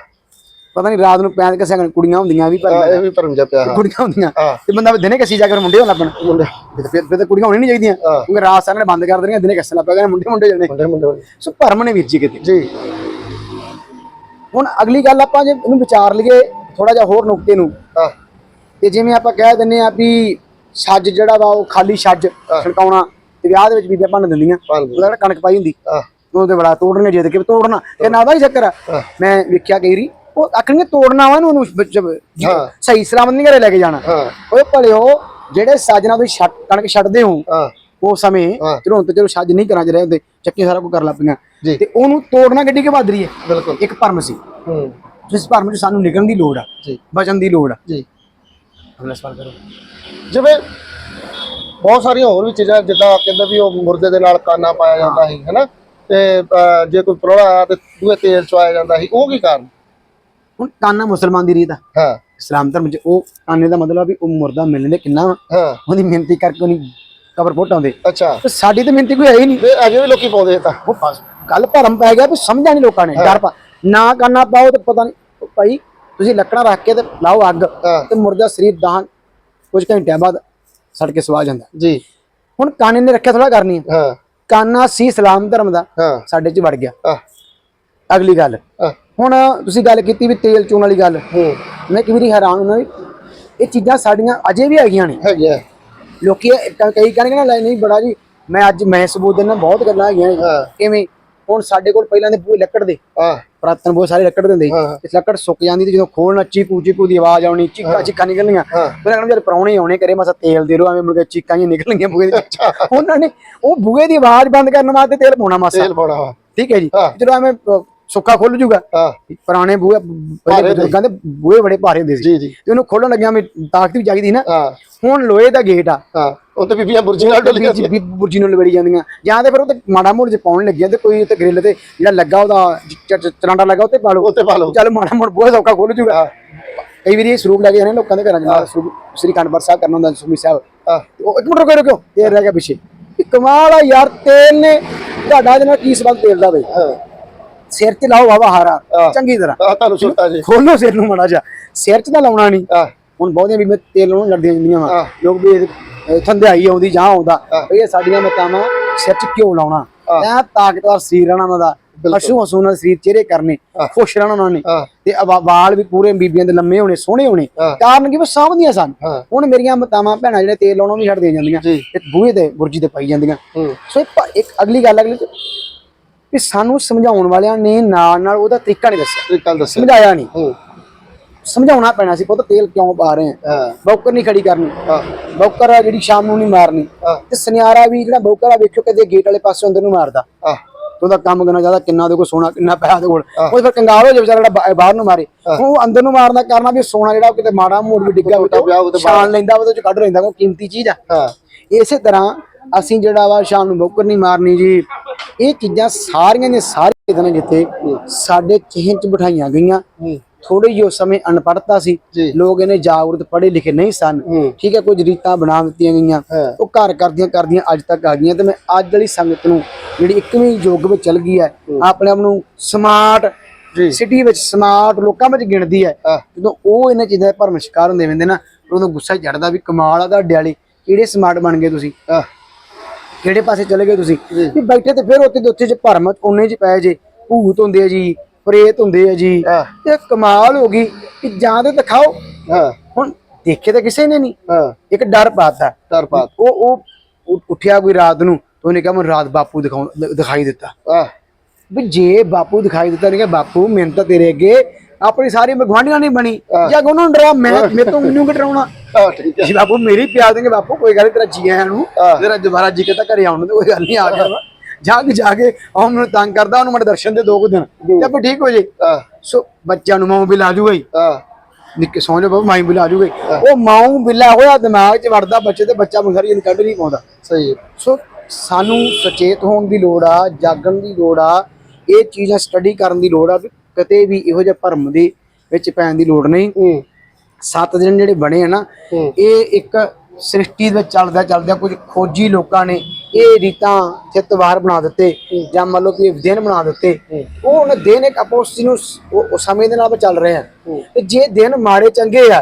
ਪਤਾ ਨਹੀਂ ਰਾਤ ਨੂੰ ਪੈਂਦ ਕਰਨ ਕੁੜੀਆਂ ਹੁੰਦੀਆਂ ਵੀ ਪਰ ਇਹ ਵੀ ਭਰਮ ਜਾ ਪਿਆ ਹਾਂ। ਕੁੜੀਆਂ ਹੁੰਦੀਆਂ। ਹਾਂ। ਤੇ ਬੰਦਾ ਦਿਨੇ ਕੱਸੀ ਜਾ ਕੇ ਮੁੰਡੇ ਹੋਣ ਲੱਪਣ ਮੁੰਡੇ। ਫਿਰ ਫਿਰ ਤਾਂ ਕੁੜੀਆਂ ਹੋਣੀ ਨਹੀਂ ਚਾਹੀਦੀਆਂ। ਹਾਂ। ਕਿਉਂਕਿ ਰਾਤ ਸਾਰਿਆਂ ਨੇ ਬੰਦ ਕਰ ਦੇਣੀਆਂ ਦਿਨੇ ਕੱਸਣ ਲੱਗ ਪਿਆ ਮੁੰਡੇ ਮੁੰਡੇ ਜਣੇ। ਮੁੰਡੇ ਮੁੰਡੇ। ਸੋ ਭਰਮ ਨੇ ਵੀਰ ਜੀ ਕਿਤੇ। ਜੀ। ਹੁਣ ਅਗਲੀ ਗੱਲ ਆਪਾਂ ਜੇ ਇਹਨੂੰ ਵਿਚਾਰ ਲਈਏ ਥੋੜਾ ਜਿਹਾ ਹੋਰ ਨੁਕਤੇ ਨੂੰ। ਹਾਂ। ਤੇ ਜਿਵੇਂ ਆਪਾਂ ਕਹਿ ਦਿੰਨੇ ਆ ਵੀ ਛੱਜ ਜਿਹੜਾ ਵਾ ਉਹ ਖਾਲੀ ਛੱਜ ਛਣਕਾਉਣਾ ਤੇ ਵਿਆਹ ਦੇ ਵਿੱਚ ਦਿੰਦੀਆਂ ਭੰਨ ਦਿੰਦੀਆਂ। ਉਹਦਾ ਜਿਹੜਾ ਕਣਕ ਪਾਈ ਹੁੰਦੀ। ਹਾਂ। ਉਹ ਤੇ ਬੜਾ ਤੋੜਨਗੇ ਜਿੱਦ ਕੇ ਤੋੜਨਾ ਤੇ ਨਾ ਦਾ ਹੀ ਚੱਕਰ ਹਾਂ। ਮੈਂ ਵੇਖਿਆ ਕਈ ਰੀ ਉਹ ਆਖਣਗੇ ਤੋੜਨਾ ਵਾ ਇਹਨੂੰ ਉਹਨੂੰ ਹਾਂ। ਸਹੀ ਸਲਾਮਤ ਨਹੀਂ ਘਰੇ ਲੈ ਕੇ ਜਾਣਾ। ਹਾਂ। ਓਏ ਭਲਿਓ ਜਿਹੜੇ ਸਾਜਣਾ ਤੁਸੀਂ ਛੱਡ ਕਣਕ ਛੱਡਦੇ ਹੋ ਹਾਂ। ਉਹ ਸਮੇਂ ਹਾਂ। ਚਲੋ ਹੁਣ ਤੇ ਚਲੋ ਛੱਜ ਨਹੀਂ ਕਰਾਂ ਚ ਰਹੇ ਹੁੰਦੇ ਚੱਕੀ ਸਾਰਾ ਕੁਝ ਕਰ ਲੱਪੀਆਂ। ਤੇ ਉਹਨੂੰ ਤੋੜਨਾ ਗੱਡੀ ਕੇ ਬਾਦਰੀ ਹੈ? ਬਿਲਕੁਲ। ਇੱਕ ਭਰਮ ਸੀ। ਹੂੰ। ਜਿਸ ਭਰਮ ਚ ਸਾਨੂੰ ਨਿਕਲਣ ਦੀ ਲੋੜ ਆ ਜੀ। ਬਚਣ ਦੀ ਲੋੜ ਆ। ਜੀ। ਅਗਲਾ ਸਵਾਲ ਕਰੋ। ਜਿਵੇਂ ਬਹੁਤ ਸਾਰੀਆਂ ਹੋਰ ਵੀ ਚੀਜ਼ਾਂ ਜਿੱਦਾਂ ਕਹਿੰਦੇ ਵੀ ਉਹ ਮੁਰਦੇ ਦੇ ਨਾਲ ਕਾਨਾ ਪਾਇਆ ਜਾਂਦਾ ਸੀ ਹੈਨਾ? ਤੇ ਅਹ, ਜੇ ਕੋਈ ਪ੍ਰੋਣਾ ਆਇਆ ਤੇ ਦੂਏ ਤੇਲ ਚਵਾਇਆ ਜਾਂਦਾ ਸੀ ਉਹ ਕੀ ਕਾਰਨ? ਹੁਣ ਕਾਨਾ ਮੁਸਲਮਾਨ ਦੀ ਰੀਤ ਆ। ਹਾਂ। ਇਸਲਾਮ ਧਰਮ ਚ ਉਹ ਕਾਨੇ ਦਾ ਮਤਲਬ ਆ ਵੀ ਉਹ ਮੁਰਦਾ ਮਿਲਣ ਦੇ ਕਿੰਨਾ। ਹਾਂ। ਉਹਦੀ ਮਿਹਨਤੀ ਕਰਕੇ ਨਹੀਂ ਕਬਰ ਪੋਟਾਉਂਦੇ ਅੱਛਾ। ਤੇ ਸਾਡੀ ਤੇ ਮਿਹਨਤੀ ਕੋਈ ਹੈ ਹੀ ਨਹੀਂ। ਤੇ ਅਜੇ ਵੀ ਲੋਕੀ ਪਾਉਂਦੇ ਤਾਂ। ਉਹ ਬਸ ਗੱਲ ਭਰਮ ਪੈ ਗਿਆ ਵੀ ਸਮਝਿਆ ਨਹੀਂ ਲੋਕਾਂ ਨੇ ਡਰ ਪਾ। ਨਾ ਕਰਨਾ ਪਾਓ ਤੇ ਪਤਾ ਨਹੀਂ ਭਾਈ ਤੁਸੀਂ ਲੱਕੜਾਂ ਰੱਖ ਕੇ ਤੇ ਲਾਓ ਅੱਗ ਹਾਂ। ਤੇ ਮੁਰਦਾ ਸਰੀਰ ਦਹਨ ਕੁਝ ਘੰਟਿਆਂ ਬਾਅਦ ਸੜ ਕੇ ਸਵਾ ਜਾਂਦਾ। ਜੀ। ਹੁਣ ਕਾਨੇ ਨੇ ਰੱਖਿਆ ਥੋੜਾ ਕਰਨੀ ਹੈ ਹਾਂ। ਕਾਨਾ ਸੀ ਇਸਲਾਮ ਧਰਮ ਦਾ ਹਾਂ। ਸਾਡੇ ਚ ਵੜ ਗਿਆ। ਅਗਲੀ ਗੱਲ। ਹੁਣ ਤੁਸੀਂ ਗੱਲ ਕੀਤੀ ਵੀ ਤੇਲ ਚੋਣ ਵਾਲੀ ਗੱਲ। ਮੈਂ ਕਈ ਵਾਰੀ ਹੈਰਾਨ ਹੁੰਦਾ ਵੀ ਇਹ ਚੀਜ਼ਾਂ ਸਾਡੀਆਂ ਅਜੇ ਵੀ ਹੈਗੀਆਂ ਨੇ। ਹੈਗੀ ਆ ਲੋਕੀ ਕ- ਕਈ ਕਹਿਣਗੇ ਨਾ ਲੈ ਨਹੀਂ ਬੜਾ ਜੀ ਮੈਂ ਅੱਜ ਮੈਂ ਸਬੂਤ ਦੇਣਾ ਬਹੁਤ ਗੱਲਾਂ ਹੈਗੀਆਂ ਕਿਵੇਂ? ਹੁਣ ਸਾਡੇ ਕੋਲ ਪਹਿਲਾਂ ਦੇ ਬੂਹੇ ਲੱਕੜ ਦੇ। ਹਾਂ। ਪ੍ਰਾਤਨ ਬੂਹੇ ਸਾਰੇ ਲੱਕੜ ਦੇ ਹੁੰਦੇ ਸੀ। ਹਾਂ। ਤੇ ਲੱਕੜ ਸੁੱਕ ਜਾਂਦੀ ਤੇ ਜਦੋਂ ਖੋਲਣਾ ਚੀਕੂ ਚੀਕੂ ਦੀ ਆਵਾਜ਼ ਆਉਣੀ ਚੀਕਾ ਚੀਕਾ ਨਿਕਲਣੀਆਂ। ਫਿਰ ਕਹਿੰਦੇ ਜਦ ਪਰੌਣੇ ਆਉਣੇ ਕਰੇ ਮਸਾ ਤੇਲ ਦੇ ਰੋ ਐਵੇਂ ਕੇ ਚੀਕਾਂ ਹੀ ਨਿਕਲਣਗੀਆਂ ਬੂਹੇ ਦੇ ਉਹਨਾਂ ਨੇ ਉਹ ਬੂਹੇ ਦੀ ਆਵਾਜ਼ ਬੰਦ ਕਰਨ ਵਾਸਤੇ ਤੇਲ ਪਾਉਣਾ ਮਾਸਾ। ਤੇਲ ਪਾਉਣਾ ਠੀਕ ਹੈ ਜੀ। ਜਦੋਂ ਐਵੇਂ ਸੁੱਕਾ ਖੁੱਲ ਜੂਗਾ ਪੁਰਾਣੇ ਬੂਹੇ ਬਜ਼ੁਰਗਾਂ ਦੇ ਬੂਹੇ ਬੜੇ ਭਾਰੇ ਹੁੰਦੇ ਸੀ। ਤੇ ਉਹਨੂੰ ਖੋਲਣ ਲੱਗਿਆ ਵੀ ਤਾਕਤ ਵੀ ਚਾਹੀਦੀ ਨਾ। ਹੁਣ ਲੋਹੇ ਦਾ ਗੇਟ ਆ। ਹਾਂ ਉਹ ਤੇ ਬੀਬੀਆਂ ਬੁਰਜੀ ਨਾਲ ਡੋਲੀਆਂ ਸੀ ਵੀ ਬੁਰਜੀ ਨੂੰ ਲਵੇੜੀ ਜਾਂਦੀਆਂ। ਜਾਂ ਤੇ ਫਿਰ ਉਹ ਤੇ ਮਾੜਾ ਮੋੜ ਚ ਪਾਉਣ ਲੱਗਿਆ ਤੇ ਕੋਈ ਤੇ ਗ੍ਰਿਲ ਤੇ ਜਿਹੜਾ ਲੱਗਾ ਉਹਦਾ ਚਰਾਂਡਾ ਲੱਗਾ ਉੱਤੇ ਪਾ ਲਓ ਉੱਤੇ ਪਾ ਲਓ ਚੱਲ ਮਾੜਾ ਮੋੜ ਬਹੁਤ ਸੌਖਾ ਖੁੱਲ ਜੂਗਾ। ਕਈ ਵਾਰੀ ਇਹ ਸਰੂਪ ਲੈ ਕੇ ਜਾਂਦੇ ਲੋਕਾਂ ਦੇ ਘਰਾਂ ਸਰੂਪ ਸ੍ਰੀ ਕਾਨਪੁਰ ਸਾਹਿਬ ਕਰਨਾ ਹੁੰਦਾ ਸੁਮੀ ਸਾਹਿਬ। ਤੇ ਉਹ ਇੱਕ ਮਿੰਟ ਰੁਕੋ ਰੁਕੋ। ਤੇਲ ਰਹਿ ਗਿਆ ਪਿੱਛੇ। ਕਮਾਲ ਆ ਯਾਰ ਤੇਲ ਨੇ ਤੁਹਾਡਾ ਇਹਦੇ ਨਾਲ ਕੀ ਸੰਬੰਧ ਤੇਲ ਦਾ ਬਈ? ਸਿਰ 'ਚ ਲਾਓ ਵਾਵਾ ਹਾਰਾ। ਚੰਗੀ ਤਰ੍ਹਾਂ। ਤੁਹਾਨੂੰ ਸੁਣਤਾ ਜੀ। ਖੋਲੋ ਸਿਰ ਨੂੰ ਮਾੜਾ ਜਿਹਾ। ਸਿਰ 'ਚ ਤਾਂ ਲਾਉਣਾ ਨਹੀਂ। ਹੁਣ ਬਹੁਤੀਆਂ ਵੀ ਤੇਲ ਲਾਉਣ ਲੜਦੀਆਂ ਜਾਂਦੀਆਂ ਵਾ। ਲੋਕ ਵੀ ਥੰਧਿਆਈ ਆਉਂਦੀ ਜਾਂ ਆਉਂਦਾ। ਇਹ ਸਾਡੀਆਂ ਮਤਾਵਾਂ ਸਿਰ 'ਚ ਕਿਉਂ ਲਾਉਣਾ। ਐ ਤਾਕਤਵਰ ਸਰੀਰ ਰਹਿਣਾ ਉਹਨਾਂ ਦਾ। ਪਸ਼ੂ ਹਸੂ ਨਾਲ ਸਰੀਰ ਚਿਹਰੇ ਕਰਨੇ। ਖੁਸ਼ ਰਹਿਣਾ ਉਹਨਾਂ ਨੇ। ਤੇ ਵਾਲ ਵੀ ਪੂਰੇ ਬੀਬੀਆਂ ਦੇ ਲੰਮੇ ਹੋਣੇ ਸੋਹਣੇ ਹੋਣੇ। ਕਾਰਨ ਕੀ? ਉਹ ਸਾਂਭਦੀਆਂ ਸਨ। ਹੁਣ ਮੇਰੀਆਂ ਮਤਾਵਾਂ ਭੈਣਾਂ ਜਿਹੜੇ ਤੇਲ ਲਾਉਣੋਂ ਵੀ ਛੱਡਦੀਆਂ ਜਾਂਦੀਆਂ। ਤੇ ਬੂਹੇ ਤੇ ਬੁਰਜੀ ਤੇ ਪਾਈ ਜਾਂਦੀਆਂ। ਸੋ ਇੱਕ ਇੱਕ ਅਗਲੀ ਗੱਲ ਅਗਲੀ ਵੀ ਸਾਨੂੰ ਸਮਝਾਉਣ ਵਾਲਿਆਂ ਨੇ ਨਾਲ ਨਾਲ ਉਹਦਾ ਤਰੀਕਾ ਨਹੀਂ ਦੱਸਿਆ। ਤਰੀਕਾ ਦੱਸਿਆ। ਸਮਝਾਇਆ ਨਹੀਂ। ਸਮਝਾਉਣਾ ਪੈਣਾ ਸੀ ਪੁੱਤ ਤੇਲ ਕਿਉਂ ਪਾ ਰਹੇ ਆ? ਬੌਕਰ ਨਹੀਂ ਖੜੀ ਕਰਨੀ। ਬੌਕਰ ਆ ਜਿਹੜੀ ਸ਼ਾਮ ਨੂੰ ਨਹੀਂ ਮਾਰਨੀ। ਤੇ ਸੁਨਿਆਰਾ ਵੀ ਜਿਹੜਾ ਬੌਕਰ ਆ ਵੇਖਿਓ ਕਦੇ ਗੇਟ ਵਾਲੇ ਪਾਸੇ ਅੰਦਰ ਨੂੰ ਮਾਰਦਾ। ਉਹਦਾ ਕੰਮ ਕਰਨਾ ਜ਼ਿਆਦਾ ਕਿੰਨਾ ਉਹਦੇ ਕੋਲ ਸੋਨਾ ਕਿੰਨਾ ਪੈਸਾ ਉਹਦੇ ਕੋਲ। ਉਹ ਫਿਰ ਕੰਗਾਲ ਹੋ ਜਾਵੇ ਵਿਚਾਰਾ ਜਿਹੜਾ ਬਾਹਰ ਨੂੰ ਮਾਰੇ। ਉਹ ਅੰਦਰ ਨੂੰ ਮਾਰਨ ਦਾ ਕਾਰਨ ਆ ਵੀ ਸੋਨਾ ਜਿਹੜਾ ਉਹ ਕਿਤੇ ਮਾੜਾ ਮੋੜ ਵੀ ਡਿੱਗਾ ਤੇ ਛਾਣ ਲੈਂਦਾ ਉਹਦੇ ਚ ਕੱਢ ਲੈਂਦਾ ਕੋਈ ਕੀਮਤੀ ਚੀਜ਼ ਆ। ਇਸੇ ਤਰ੍ਹਾਂ ਅਸੀਂ ਜਿਹੜਾ ਵਾ ਸ਼ਾਮ ਨੂੰ ਬੌਕਰ ਨਹੀਂ ਮਾਰਨੀ ਜੀ ਇਹ ਚੀਜ਼ਾਂ ਸਾਰੀਆਂ ਦੀਆਂ ਸਾਰੀਆਂ ਦਿਨਾਂ ਜਿੱਥੇ ਸਾਡੇ ਚਿਹਨ ਚ ਬਿਠਾਈਆਂ ਗਈਆਂ। ਥੋੜੇ ਜਿਹੇ ਉਸ ਸਮੇਂ ਅਨਪੜ੍ਹਤਾ ਸੀ ਜੀ। ਲੋਕ ਇਹਨੇ ਜਾਗਰੂਕ ਪੜ੍ਹੇ ਲਿਖੇ ਨਹੀਂ ਸਨ। ਠੀਕ ਹੈ ਕੁਝ ਰੀਤਾਂ ਬਣਾ ਦਿੱਤੀਆਂ ਗਈਆਂ। ਉਹ ਘਰ ਕਰਦੀਆਂ ਕਰਦੀਆਂ ਅੱਜ ਤੱਕ ਆ ਗਈਆਂ ਤੇ ਮੈਂ ਅੱਜ ਵਾਲੀ ਸੰਗਤ ਨੂੰ ਜਿਹੜੀ 21ਵੀਂ ਯੁੱਗ ਵਿੱਚ ਚੱਲ ਗਈ ਹੈ ਆਪਣੇ ਆਪ ਨੂੰ ਸਮਾਰਟ ਜੀ। ਸਿਟੀ ਵਿੱਚ ਸਮਾਰਟ ਲੋਕਾਂ ਵਿੱਚ ਗਿਣਦੀ ਹੈ। ਜਦੋਂ ਉਹ ਇਹਨਾਂ ਚੀਜ਼ਾਂ ਦੇ ਭਰਮ ਸ਼ਿਕਾਰ ਹੁੰਦੇ ਵੰਦੇ ਨਾ ਉਦੋਂ ਗੁੱਸਾ ਚੜਦਾ ਵੀ ਕਮਾਲ ਆ ਤੁਹਾਡੇ ਵਾਲੇ ਕਿਹੜੇ ਸਮਾਰਟ ਬਣ ਗਏ ਤੁਸੀਂ ਕਿਹੜੇ ਪਾਸੇ ਚਲੇ ਗਏ ਤੁਸੀਂ ਜੀ। ਵੀ ਬੈਠੇ ਤੇ ਫਿਰ ਉੱਥੇ ਦੇ ਉੱਥੇ ਚ ਭਰਮ ਉਹਨੇ ਚ ਪਏ ਜੇ ਭੂਤ ਹੁੰਦੇ ਆ ਜੀ ਪ੍ਰੇਤ ਹੁੰਦੇ ਆ ਜੀ। ਇਹ ਕਮਾਲ ਹੋ ਗਈ ਕਿ ਜਾਂ ਤੇ ਦਿਖਾਓ। ਹੁਣ ਦੇਖੇ ਤਾਂ ਕਿਸੇ ਨੇ ਨਹੀਂ। ਇੱਕ ਡਰ ਪਾਤਾ। ਤਰਪਾਤ ਉਹ ਉਹ ਉ- ਉੱਠਿਆ ਕੋਈ ਰਾਤ ਨੂੰ ਤੇ ਉਹਨੇ ਕਿਹਾ ਮੈਨੂੰ ਰਾਤ ਬਾਪੂ ਦਿਖਾਉ ਦਿਖਾਈ ਦਿੱਤਾ। ਵੀ ਜੇ ਬਾਪੂ ਦਿਖਾਈ ਦਿੱਤਾ ਨਹੀਂ ਕਿ ਬਾਪੂ ਮੈਨੂੰ ਤਾਂ ਤੇਰੇ ਅੱਗੇ ਆਪਣੀ ਸਾਰੀ ਗਵਾਂਢੀਆਂ ਨਹੀਂ ਬਣੀ। ਜਦ ਉਹਨਾਂ ਨੂੰ ਡਰਾ ਮੈਂ ਮੇਰੇ ਤੋਂ ਮੈਨੂੰ ਠੀਕ ਹੈ। ਜੀ ਬਾਪੂ ਮੇਰੀ ਪਿਆਰ ਦੇਂਗੇ ਬਾਪੂ ਕੋਈ ਗੱਲ ਨੀ ਤੇਰਾ ਜੀ ਆਇਆਂ ਨੂੰ। ਤੇਰਾ ਦੁਬਾਰਾ ਜੀ ਕੇ ਤਾਂ ਘਰੇ ਆਉਣ ਨੂੰ ਕੋਈ ਗੱਲ ਨਹੀਂ ਆ ਗਿਆ ਵਾ। ਜਾ ਕੇ ਜਾ ਕੇ ਉਹ ਮੈਨੂੰ ਤੰਗ ਕਰਦਾ ਉਹਨੂੰ ਮੇਰੇ ਦਰਸ਼ਨ ਦੇ ਦੋ ਕੁ ਦਿਨ। ਤੇ ਆਪੇ ਠੀਕ ਹੋ ਜੇ। ਸੋ ਬੱਚਿਆਂ ਨੂੰ ਮਾਂ ਬਿਲਾ ਜੂਗਾ ਹੀ। ਨਿੱਕੇ ਸੌਂ ਜਾ ਬਾਬੂ ਮਾਂ ਬਿਲਾ ਜੂਗਾ ਉਹ ਮਾਂ ਬਿਲਾ ਹੋਇਆ ਦਿਮਾਗ 'ਚ ਵੜਦਾ ਬੱਚੇ ਤੇ ਬੱਚਾ ਮਗਰੀ ਕੱਢ ਨਹੀਂ ਪਾਉਂਦਾ। ਸਹੀ ਸੋ ਸਾਨੂੰ ਸੁਚੇਤ ਹੋਣ ਦੀ ਲੋੜ ਆ ਜਾਗਣ ਦੀ ਲੋੜ ਆ ਇਹ ਚੀਜ਼ਾਂ ਸਟੱਡੀ ਕਰਨ ਦੀ ਲੋੜ ਆ ਕਿਤੇ ਵੀ ਇਹੋ ਜਿਹਾ ਭਰਮ ਦੇ ਵਿੱਚ ਪੈਣ ਦੀ ਲੋੜ ਨਹੀਂ। ਸੱਤ ਦਿਨ ਜਿਹੜੇ ਬਣੇ ਆ ਨਾ। ਇਹ ਇੱਕ ਸ੍ਰਿਸ਼ਟੀ ਦੇ ਵਿੱਚ ਚੱਲਦਾ ਚੱਲਦਾ ਕੁਝ ਖੋਜੀ ਲੋਕਾਂ ਨੇ ਇਹ ਰੀਤਾਂ ਚਿਤਵਾਰ ਬਣਾ ਦਿੱਤੇ ਜਾਂ ਮੰਨ ਲਓ ਕਿ ਦਿਨ ਬਣਾ ਦਿੱਤੇ ਉਹ ਹੁਣ ਦਿਨ ਇੱਕ ਆਪੋਸੀ ਨੂੰ ਉਹ ਸਮੇਂ ਦੇ ਨਾਲ ਚੱਲ ਰਹੇ ਆ ਤੇ ਜੇ ਦਿਨ ਮਾੜੇ ਚੰਗੇ ਆ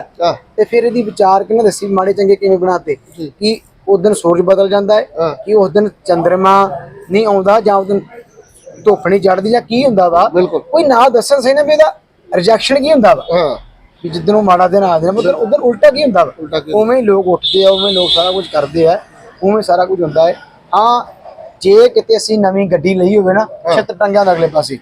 ਤੇ ਫਿਰ ਇਹਦੀ ਵਿਚਾਰ ਕਿਹਨੇ ਦੱਸੀ ਮਾੜੇ ਚੰਗੇ ਕਿਵੇਂ ਬਣਾਤੇ? ਕਿ ਉਸ ਦਿਨ ਸੂਰਜ ਬਦਲ ਜਾਂਦਾ ਹੈ। ਕਿ ਉਸ ਦਿਨ ਚੰਦਰਮਾ ਨਹੀਂ ਆਉਂਦਾ ਜਾਂ ਉਸ ਦਿਨ ਧੁੱਪ ਨਹੀਂ ਚੜਦੀ ਜਾਂ ਕੀ ਹੁੰਦਾ ਵਾ। ਕੋਈ ਨਾ ਦੱਸਣ ਸਹੀ ਨਾ ਵੀ ਇਹਦਾ ਰਿਜੈਕਸ਼ਨ ਕੀ ਹੁੰਦਾ ਵਾ? ਵੀ ਜਿੱਦਣ ਉਹ ਮਾੜਾ ਦਿਨ ਆ ਜਾਣਾ ਮਤਲਬ ਉਧਰ ਉਲਟਾ ਕੀ ਹੁੰਦਾ ਵਾ? ਕੀ ਉਵੇਂ ਹੀ ਲੋਕ ਉੱਠਦੇ ਆ ਉਵੇਂ ਲੋਕ ਸਾਰਾ ਕੁਝ ਕਰਦੇ ਆ ਉਵੇਂ ਸਾਰਾ ਕੁਝ ਹੁੰਦਾ ਹੈ। ਹਾਂ ਜੇ ਕਿਤੇ ਅਸੀਂ ਨਵੀਂ ਗੱਡੀ ਲਈ ਹੋਵੇ ਨਾ ਛੱਤ ਟੰਗਿਆਂ ਦਾ ਅਗਲੇ ਪਾਸੇ।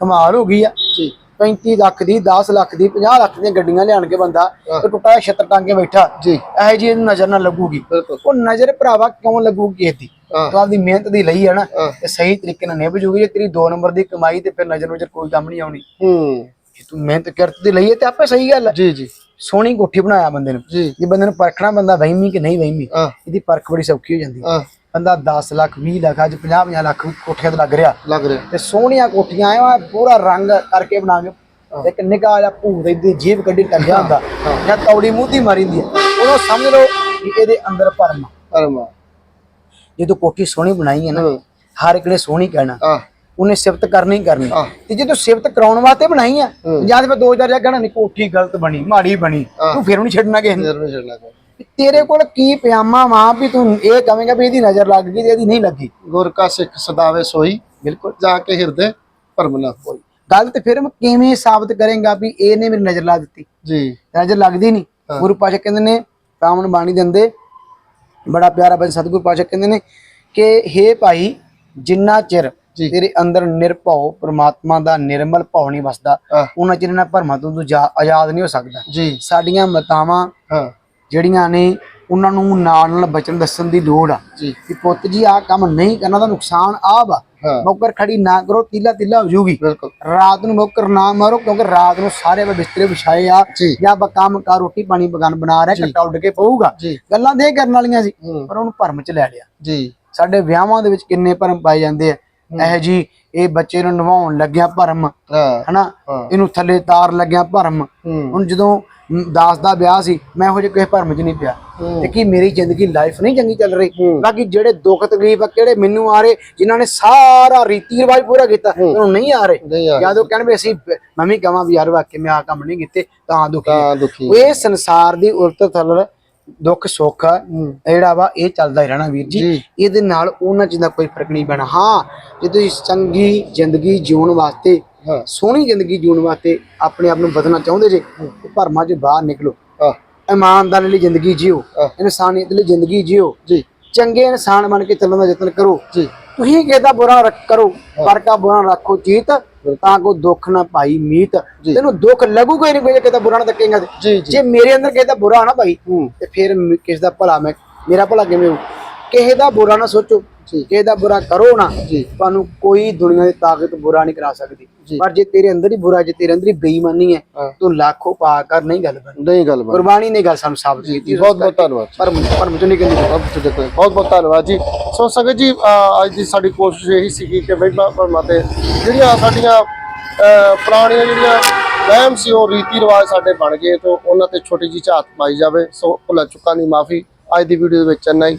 ਕਮਾਲ ਹੋ ਗਈ ਆ। ਜੀ। 35 ਲੱਖ ਦੀ 10 ਲੱਖ ਦੀ 50 ਲੱਖ ਦੀਆਂ ਗੱਡੀਆਂ ਲਿਆਣ ਕੇ ਬੰਦਾ ਤੇ ਟੁੱਟਾ ਛੱਤ ਟੰਗ ਕੇ ਬੈਠਾ। ਜੀ। ਇਹੋ ਜੀ ਇਹਨੂੰ ਨਜ਼ਰ ਨਾ ਲੱਗੂਗੀ। ਉਹ ਨਜ਼ਰ ਭਰਾਵਾ ਕਿਉਂ ਲੱਗੂਗੀ ਕਿਸੇ ਦੀ ਹਾਂ। ਤੂੰ ਆਪਦੀ ਮਿਹਨਤ ਦੀ ਲਈ ਹੈ ਨਾ। ਤੇ ਸਹੀ ਤਰੀਕੇ ਨਾਲ ਨਿਭ ਜੂਗੀ। ਜੇ ਤੇਰੀ 2 ਨੰਬਰ ਦੀ ਕਮਾਈ ਤੇ ਫਿਰ ਨਜ਼ਰ ਨਜ਼ਰ ਕੋਈ ਕੰਮ ਨਹੀਂ ਆਉਣੀ। ਹੂੰ। ਜੇ ਤੂੰ ਮਿਹਨਤ ਕਰਤ ਦੀ ਲਈ ਹੈ ਤੇ ਆਪੇ ਸਹੀ ਗੱਲ ਹੈ ਜੀ ਜੀ। ਸੋਹਣੀ ਕੋਠੀ ਬਣਾਇਆ ਬੰਦੇ ਨੂੰ। ਜੀ। ਜੇ ਬੰਦੇ ਨੂੰ ਪਰਖਣਾ ਬੰਦਾ ਵਹਿਮੀ ਕਿ ਨਹੀਂ ਵਹਿਮੀ ਇਹਦੀ ਪਰਖ ਬੜੀ ਸੌਖੀ ਹੋ ਜਾਂਦੀ ਹੈ। ਬੰਦਾ 10 ਲੱਖ 20 ਲੱਖ ਅੱਜ 50 50 ਲੱਖ ਕੋਠੀਆਂ ਤੇ ਲੱਗ ਰਿਹਾ। ਲੱਗ ਰਿਹਾ। ਤੇ ਸੋਹਣੀਆਂ ਕੋਠੀਆਂ ਆ ਪੂਰਾ ਰੰਗ ਕਰਕੇ ਬਣਾ ਕੇ ਇੱਕ ਨਿੱਕਾ ਜਿਹਾ ਭੂਤ ਇਹਦੀ ਜੀਭ ਕੱਢੀ ਟੰਗਿਆ ਹੁੰਦਾ। ਜਾਂ ਤੌੜੀ ਮੂੰਹੀ ਮਾਰੀ ਹੁੰਦੀ ਹੈ। ਉਦੋਂ ਸਮਝ ਲਓ ਕਿ ਇਹਦੇ ਅੰਦਰ ਭਰਮ ਆ। ਅਰਮਾ ਜਦੋਂ ਕੋਠੀ ਸੋਹਣੀ ਬਣਾਈ ਹੈ ਨਾ। ਹਰ ਇੱਕ ਨੇ ਸੋਹਣੀ ਕਹਿਣਾ। ਉਹਨੇ ਸਿਫਤ ਕਰਨੀ ਕਰਨੀ। ਤੇ ਜੇ ਤੂੰ ਸਿਫਤ ਕਰਾਉਣ ਵਾਸਤੇ ਬਣਾਈ ਆ ਜਾਂ ਤੇ ਫਿਰ ਦੋ ਚਾਰ ਜਗ੍ਹਾ ਨਹੀਂ ਕੋਠੀ ਗਲਤ ਬਣੀ ਮਾੜੀ ਬਣੀ ਤੂੰ ਫਿਰ ਨਹੀਂ ਛੱਡਣਾ ਕਿਸੇ ਨੂੰ। ਫੇਰ ਨਹੀਂ ਛੱਡਣਾ ਤੇਰੇ ਕੋਲ ਕੀ ਪਿਆਮਾ ਵਾਂ ਵੀ ਤੂੰ ਇਹ ਕਵੇਂਗਾ ਵੀ ਇਹਦੀ ਨਜ਼ਰ ਲੱਗ ਗਈ ਤੇ ਇਹਦੀ ਨਹੀਂ ਲੱਗੀ। ਗੁਰ ਕਾ ਸਿੱਖ ਸਦਾਵੇ ਸੋਈ ਬਿਲਕੁਲ। ਜਾ ਕੇ ਹਿਰਦੇ ਭਰਮ ਨਾ ਕੋਈ ਗੱਲ ਤੇ ਫਿਰ ਮੈਂ ਕਿਵੇਂ ਸਾਬਤ ਕਰੇਗਾ ਵੀ ਇਹਨੇ ਮੇਰੀ ਨਜ਼ਰ ਲਾ ਦਿੱਤੀ? ਜੀ। ਨਜ਼ਰ ਲੱਗਦੀ ਨਹੀਂ। ਗੁਰੂ ਪਾਸ਼ਾ ਕਹਿੰਦੇ ਨੇ ਪਾਵਨ ਬਾਣੀ ਦਿੰਦੇ ਬੜਾ ਪਿਆਰਾ ਬੰਦ ਸਤਿਗੁਰੂ ਪਾਸ਼ਾ ਕਹਿੰਦੇ ਨੇ ਕਿ हे ਭਾਈ ਜਿੰਨਾ ਚਿਰ। ਤੇਰੇ ਅੰਦਰ ਨਿਰਭਉ ਪ੍ਰਮਾਤਮਾ ਦਾ ਨਿਰਮਲ ਭਾਵ ਨਹੀਂ ਵਸਦਾ। ਉਹਨਾਂ ਚਿਰ ਇਹਨਾਂ ਭਰਮਾਂ ਤੋਂ ਤੂੰ ਆਜ਼ਾਦ ਨਹੀਂ ਹੋ ਸਕਦਾ। ਜੀ। ਸਾਡੀਆਂ ਮਤਾਵਾਂ ਜਿਹੜੀਆਂ ਨੇ ਉਹਨਾਂ ਨੂੰ ਨਾਲ ਨਾਲ ਬਚਨ ਦੱਸਣ ਦੀ ਲੋੜ ਆ। ਜੀ। ਕਿ ਪੁੱਤ ਜੀ ਆਹ ਕੰਮ ਨਹੀਂ ਕਰਨਾ ਦਾ ਨੁਕਸਾਨ ਆ। ਵਾ ਮੌਕਰ ਖੜੀ ਨਾ ਕਰੋ ਤੀਲਾ ਤੀਲਾ ਹੋ ਜੂਗੀ ਬਿਲਕੁਲ। ਰਾਤ ਨੂੰ ਮੌਕਰ ਨਾ ਮਾਰੋ ਕਿਉਂਕਿ ਰਾਤ ਨੂੰ ਸਾਰੇ ਬਿਸਤਰੇ ਵਿਛਾਏ ਆ। ਜੀ। ਆਪਾਂ ਕੰਮ ਕਰ ਰੋਟੀ ਪਾਣੀ ਬਗਾਨ ਬਣਾ ਰਿਹਾ ਕੱਟਾ ਉੱਡ ਕੇ ਪਊਗਾ। ਗੱਲਾਂ ਦੇ ਕਰਨ ਵਾਲੀਆਂ ਸੀ ਪਰ ਉਹਨੂੰ ਭਰਮ ਚ ਲੈ ਲਿਆ। ਜੀ। ਸਾਡੇ ਵਿਆਹਾਂ ਦੇ ਵਿੱਚ ਕਿੰਨੇ ਭਰਮ ਪਾਏ ਜਾਂਦੇ ਆ। ਇਹ ਜੀ ਇਹ ਬੱਚੇ ਨੂੰ ਨਵਾਉਣ ਲੱਗਿਆ ਭਰਮ। ਹਨਾ। ਇਹਨੂੰ ਥੱਲੇ ਤਾਰ ਲੱਗਿਆ ਭਰਮ। ਹੁਣ ਜਦੋਂ ਦਾਸ ਦਾ ਵਿਆਹ ਸੀ ਮੈਂ ਇਹੋ ਜਿਹੇ ਕਿਸੇ ਭਰਮ 'ਚ ਨਹੀਂ ਪਿਆ। ਹੂੰ। ਤੇ ਕੀ ਮੇਰੀ ਜ਼ਿੰਦਗੀ ਲਾਈਫ ਨਹੀਂ ਚੰਗੀ ਚੱਲ ਰਹੀ? ਹੂੰ। ਬਾਕੀ ਜਿਹੜੇ ਦੁੱਖ ਤਕਲੀਫ ਆ ਕਿਹੜੇ ਮੈਨੂੰ ਆ ਰਹੇ ਜਿਨ੍ਹਾਂ ਨੇ ਸਾਰਾ ਰੀਤੀ ਰਿਵਾਜ ਪੂਰਾ ਕੀਤਾ ਉਹਨੂੰ ਨਹੀਂ ਆ ਰਹੇ। ਜਦੋਂ ਕਹਿਣ ਵੀ ਅਸੀਂ ਮੈਂ ਵੀ ਕਹਾਂ ਵੀ ਯਾਰ ਵਾਕਿਆ ਮੈਂ ਆ ਕੰਮ ਨਹੀਂ ਕੀਤੇ ਤਾਂ ਦੁਖੀ ਹਾਂ। ਉਹ ਇਹ ਸੰਸਾਰ ਦੀ ਉਲਟ ਥਲ ਦੁੱਖ ਸੁੱਖ ਹੂੰ। ਜਿਹੜਾ ਵਾ ਇਹ ਚੱਲਦਾ ਹੀ ਰਹਿਣਾ ਵੀਰ ਜੀ। ਜੀ। ਇਹਦੇ ਨਾਲ ਉਹਨਾਂ ਚੀਜ਼ਾਂ ਦਾ ਕੋਈ ਫ਼ਰਕ ਨਹੀਂ ਪੈਣਾ। ਹਾਂ ਜੇ ਤੁਸੀਂ ਚੰਗੀ ਜ਼ਿੰਦਗੀ ਜਿਉਣ ਵਾਸਤੇ ਹਾਂ ਸੋਹਣੀ ਜ਼ਿੰਦਗੀ ਜਿਉਣ ਵਾਸਤੇ ਆਪਣੇ ਆਪ ਨੂੰ ਬਦਲਣਾ ਚਾਹੁੰਦੇ ਜੇ ਭਰਮਾਂ 'ਚ ਬਾਹਰ ਨਿਕਲੋ। ਇਮਾਨਦਾਰੀ ਲਈ ਜ਼ਿੰਦਗੀ ਜਿਓ। ਇਨਸਾਨੀਅਤ ਲਈ ਜ਼ਿੰਦਗੀ ਜਿਓ। ਜੀ। ਚੰਗੇ ਇਨਸਾਨ ਬਣ ਕੇ ਚੱਲਣ ਦਾ ਯਤਨ ਕਰੋ। ਜੀ। ਤੁਸੀਂ ਕਿਸੇ ਦਾ ਬੁਰਾ ਰੱਖ ਕਰੋ ਪਰ ਕਾ ਬੁਰਾ ਰੱਖੋ ਚੀਤ ਤਾਂ ਕੋ ਦੁੱਖ ਨਾ ਭਾਈ ਮੀਤ। ਤੈਨੂੰ ਦੁੱਖ ਲੱਗੂਗਾ ਨਹੀਂ ਕੋਈ ਕਿਸੇ ਦਾ ਬੁਰਾ ਨਾ ਤੱਕੇਗਾ ਜੀ ਮੇਰੇ ਅੰਦਰ ਕਿਸੇ ਦਾ ਬੁਰਾ ਨਾ ਭਾਈ ਤੇ ਫਿਰ ਕਿਸੇ ਦਾ ਭਲਾ ਮੈਂ ਮੇਰਾ ਭਲਾ ਕਿਵੇਂ ਹੋ ਕਿਸੇ ਦਾ ਬੁਰਾ ਨਾ ਸੋਚੋ। ਕਿਸੇ ਦਾ ਬੁਰਾ ਕਰੋ ਨਾ ਜੀ। ਤੁਹਾਨੂੰ ਕੋਈ ਦੁਨੀਆ ਦੀ ਤਾਕਤ ਬੁਰਾ ਨਹੀਂ ਕਰਾ ਸਕਦੀ। ਜੀ। ਪਰ ਜੇ ਤੇਰੇ ਅੰਦਰ ਹੀ ਬੁਰਾ ਜੇ ਤੇਰੇ ਅੰਦਰ ਹੀ ਬੇਈਮਾਨੀ ਹੈ। ਤੂੰ ਲੱਖੋਂ ਪਾ ਕਰ ਨਹੀਂ ਗੱਲ ਬਣੀ। ਨਹੀਂ ਗੱਲ ਬਣ। ਗੁਰਬਾਣੀ ਨੇ ਗੱਲ ਸਾਨੂੰ ਸਾਬਤ ਕੀਤੀ। ਬਹੁਤ ਬਹੁਤ ਧੰਨਵਾਦ ਪਰ ਪਰ ਮੈਨੂੰ ਨਹੀਂ ਕਹਿੰਦੀ। ਬਹੁਤ ਬਹੁਤ ਬਹੁਤ ਧੰਨਵਾਦ ਜੀ। ਸੋ ਸੰਗਤ ਜੀ ਅੱਜ ਦੀ ਸਾਡੀ ਕੋਸ਼ਿਸ਼ ਇਹੀ ਸੀਗੀ ਕਿ ਵਹਿਮਾਂ ਭਰਮਾਂ ਤੇ ਜਿਹੜੀਆਂ ਸਾਡੀਆਂ ਪੁਰਾਣੀਆਂ ਜਿਹੜੀਆਂ ਵਹਿਮ ਸੀ ਉਹ ਰੀਤੀ ਰਿਵਾਜ ਸਾਡੇ ਬਣ ਗਏ। ਤੋਂ ਉਹਨਾਂ ਤੇ ਛੋਟੀ ਜਿਹੀ ਝਾਤ ਪਾਈ ਜਾਵੇ। ਸੋ ਭੁੱਲਾਂ ਚੁੱਕਾਂ ਦੀ ਮਾਫੀ। ਅੱਜ ਦੀ ਵੀਡੀਓ ਦੇ ਵਿੱਚ ਇੰਨਾ ਹੀ।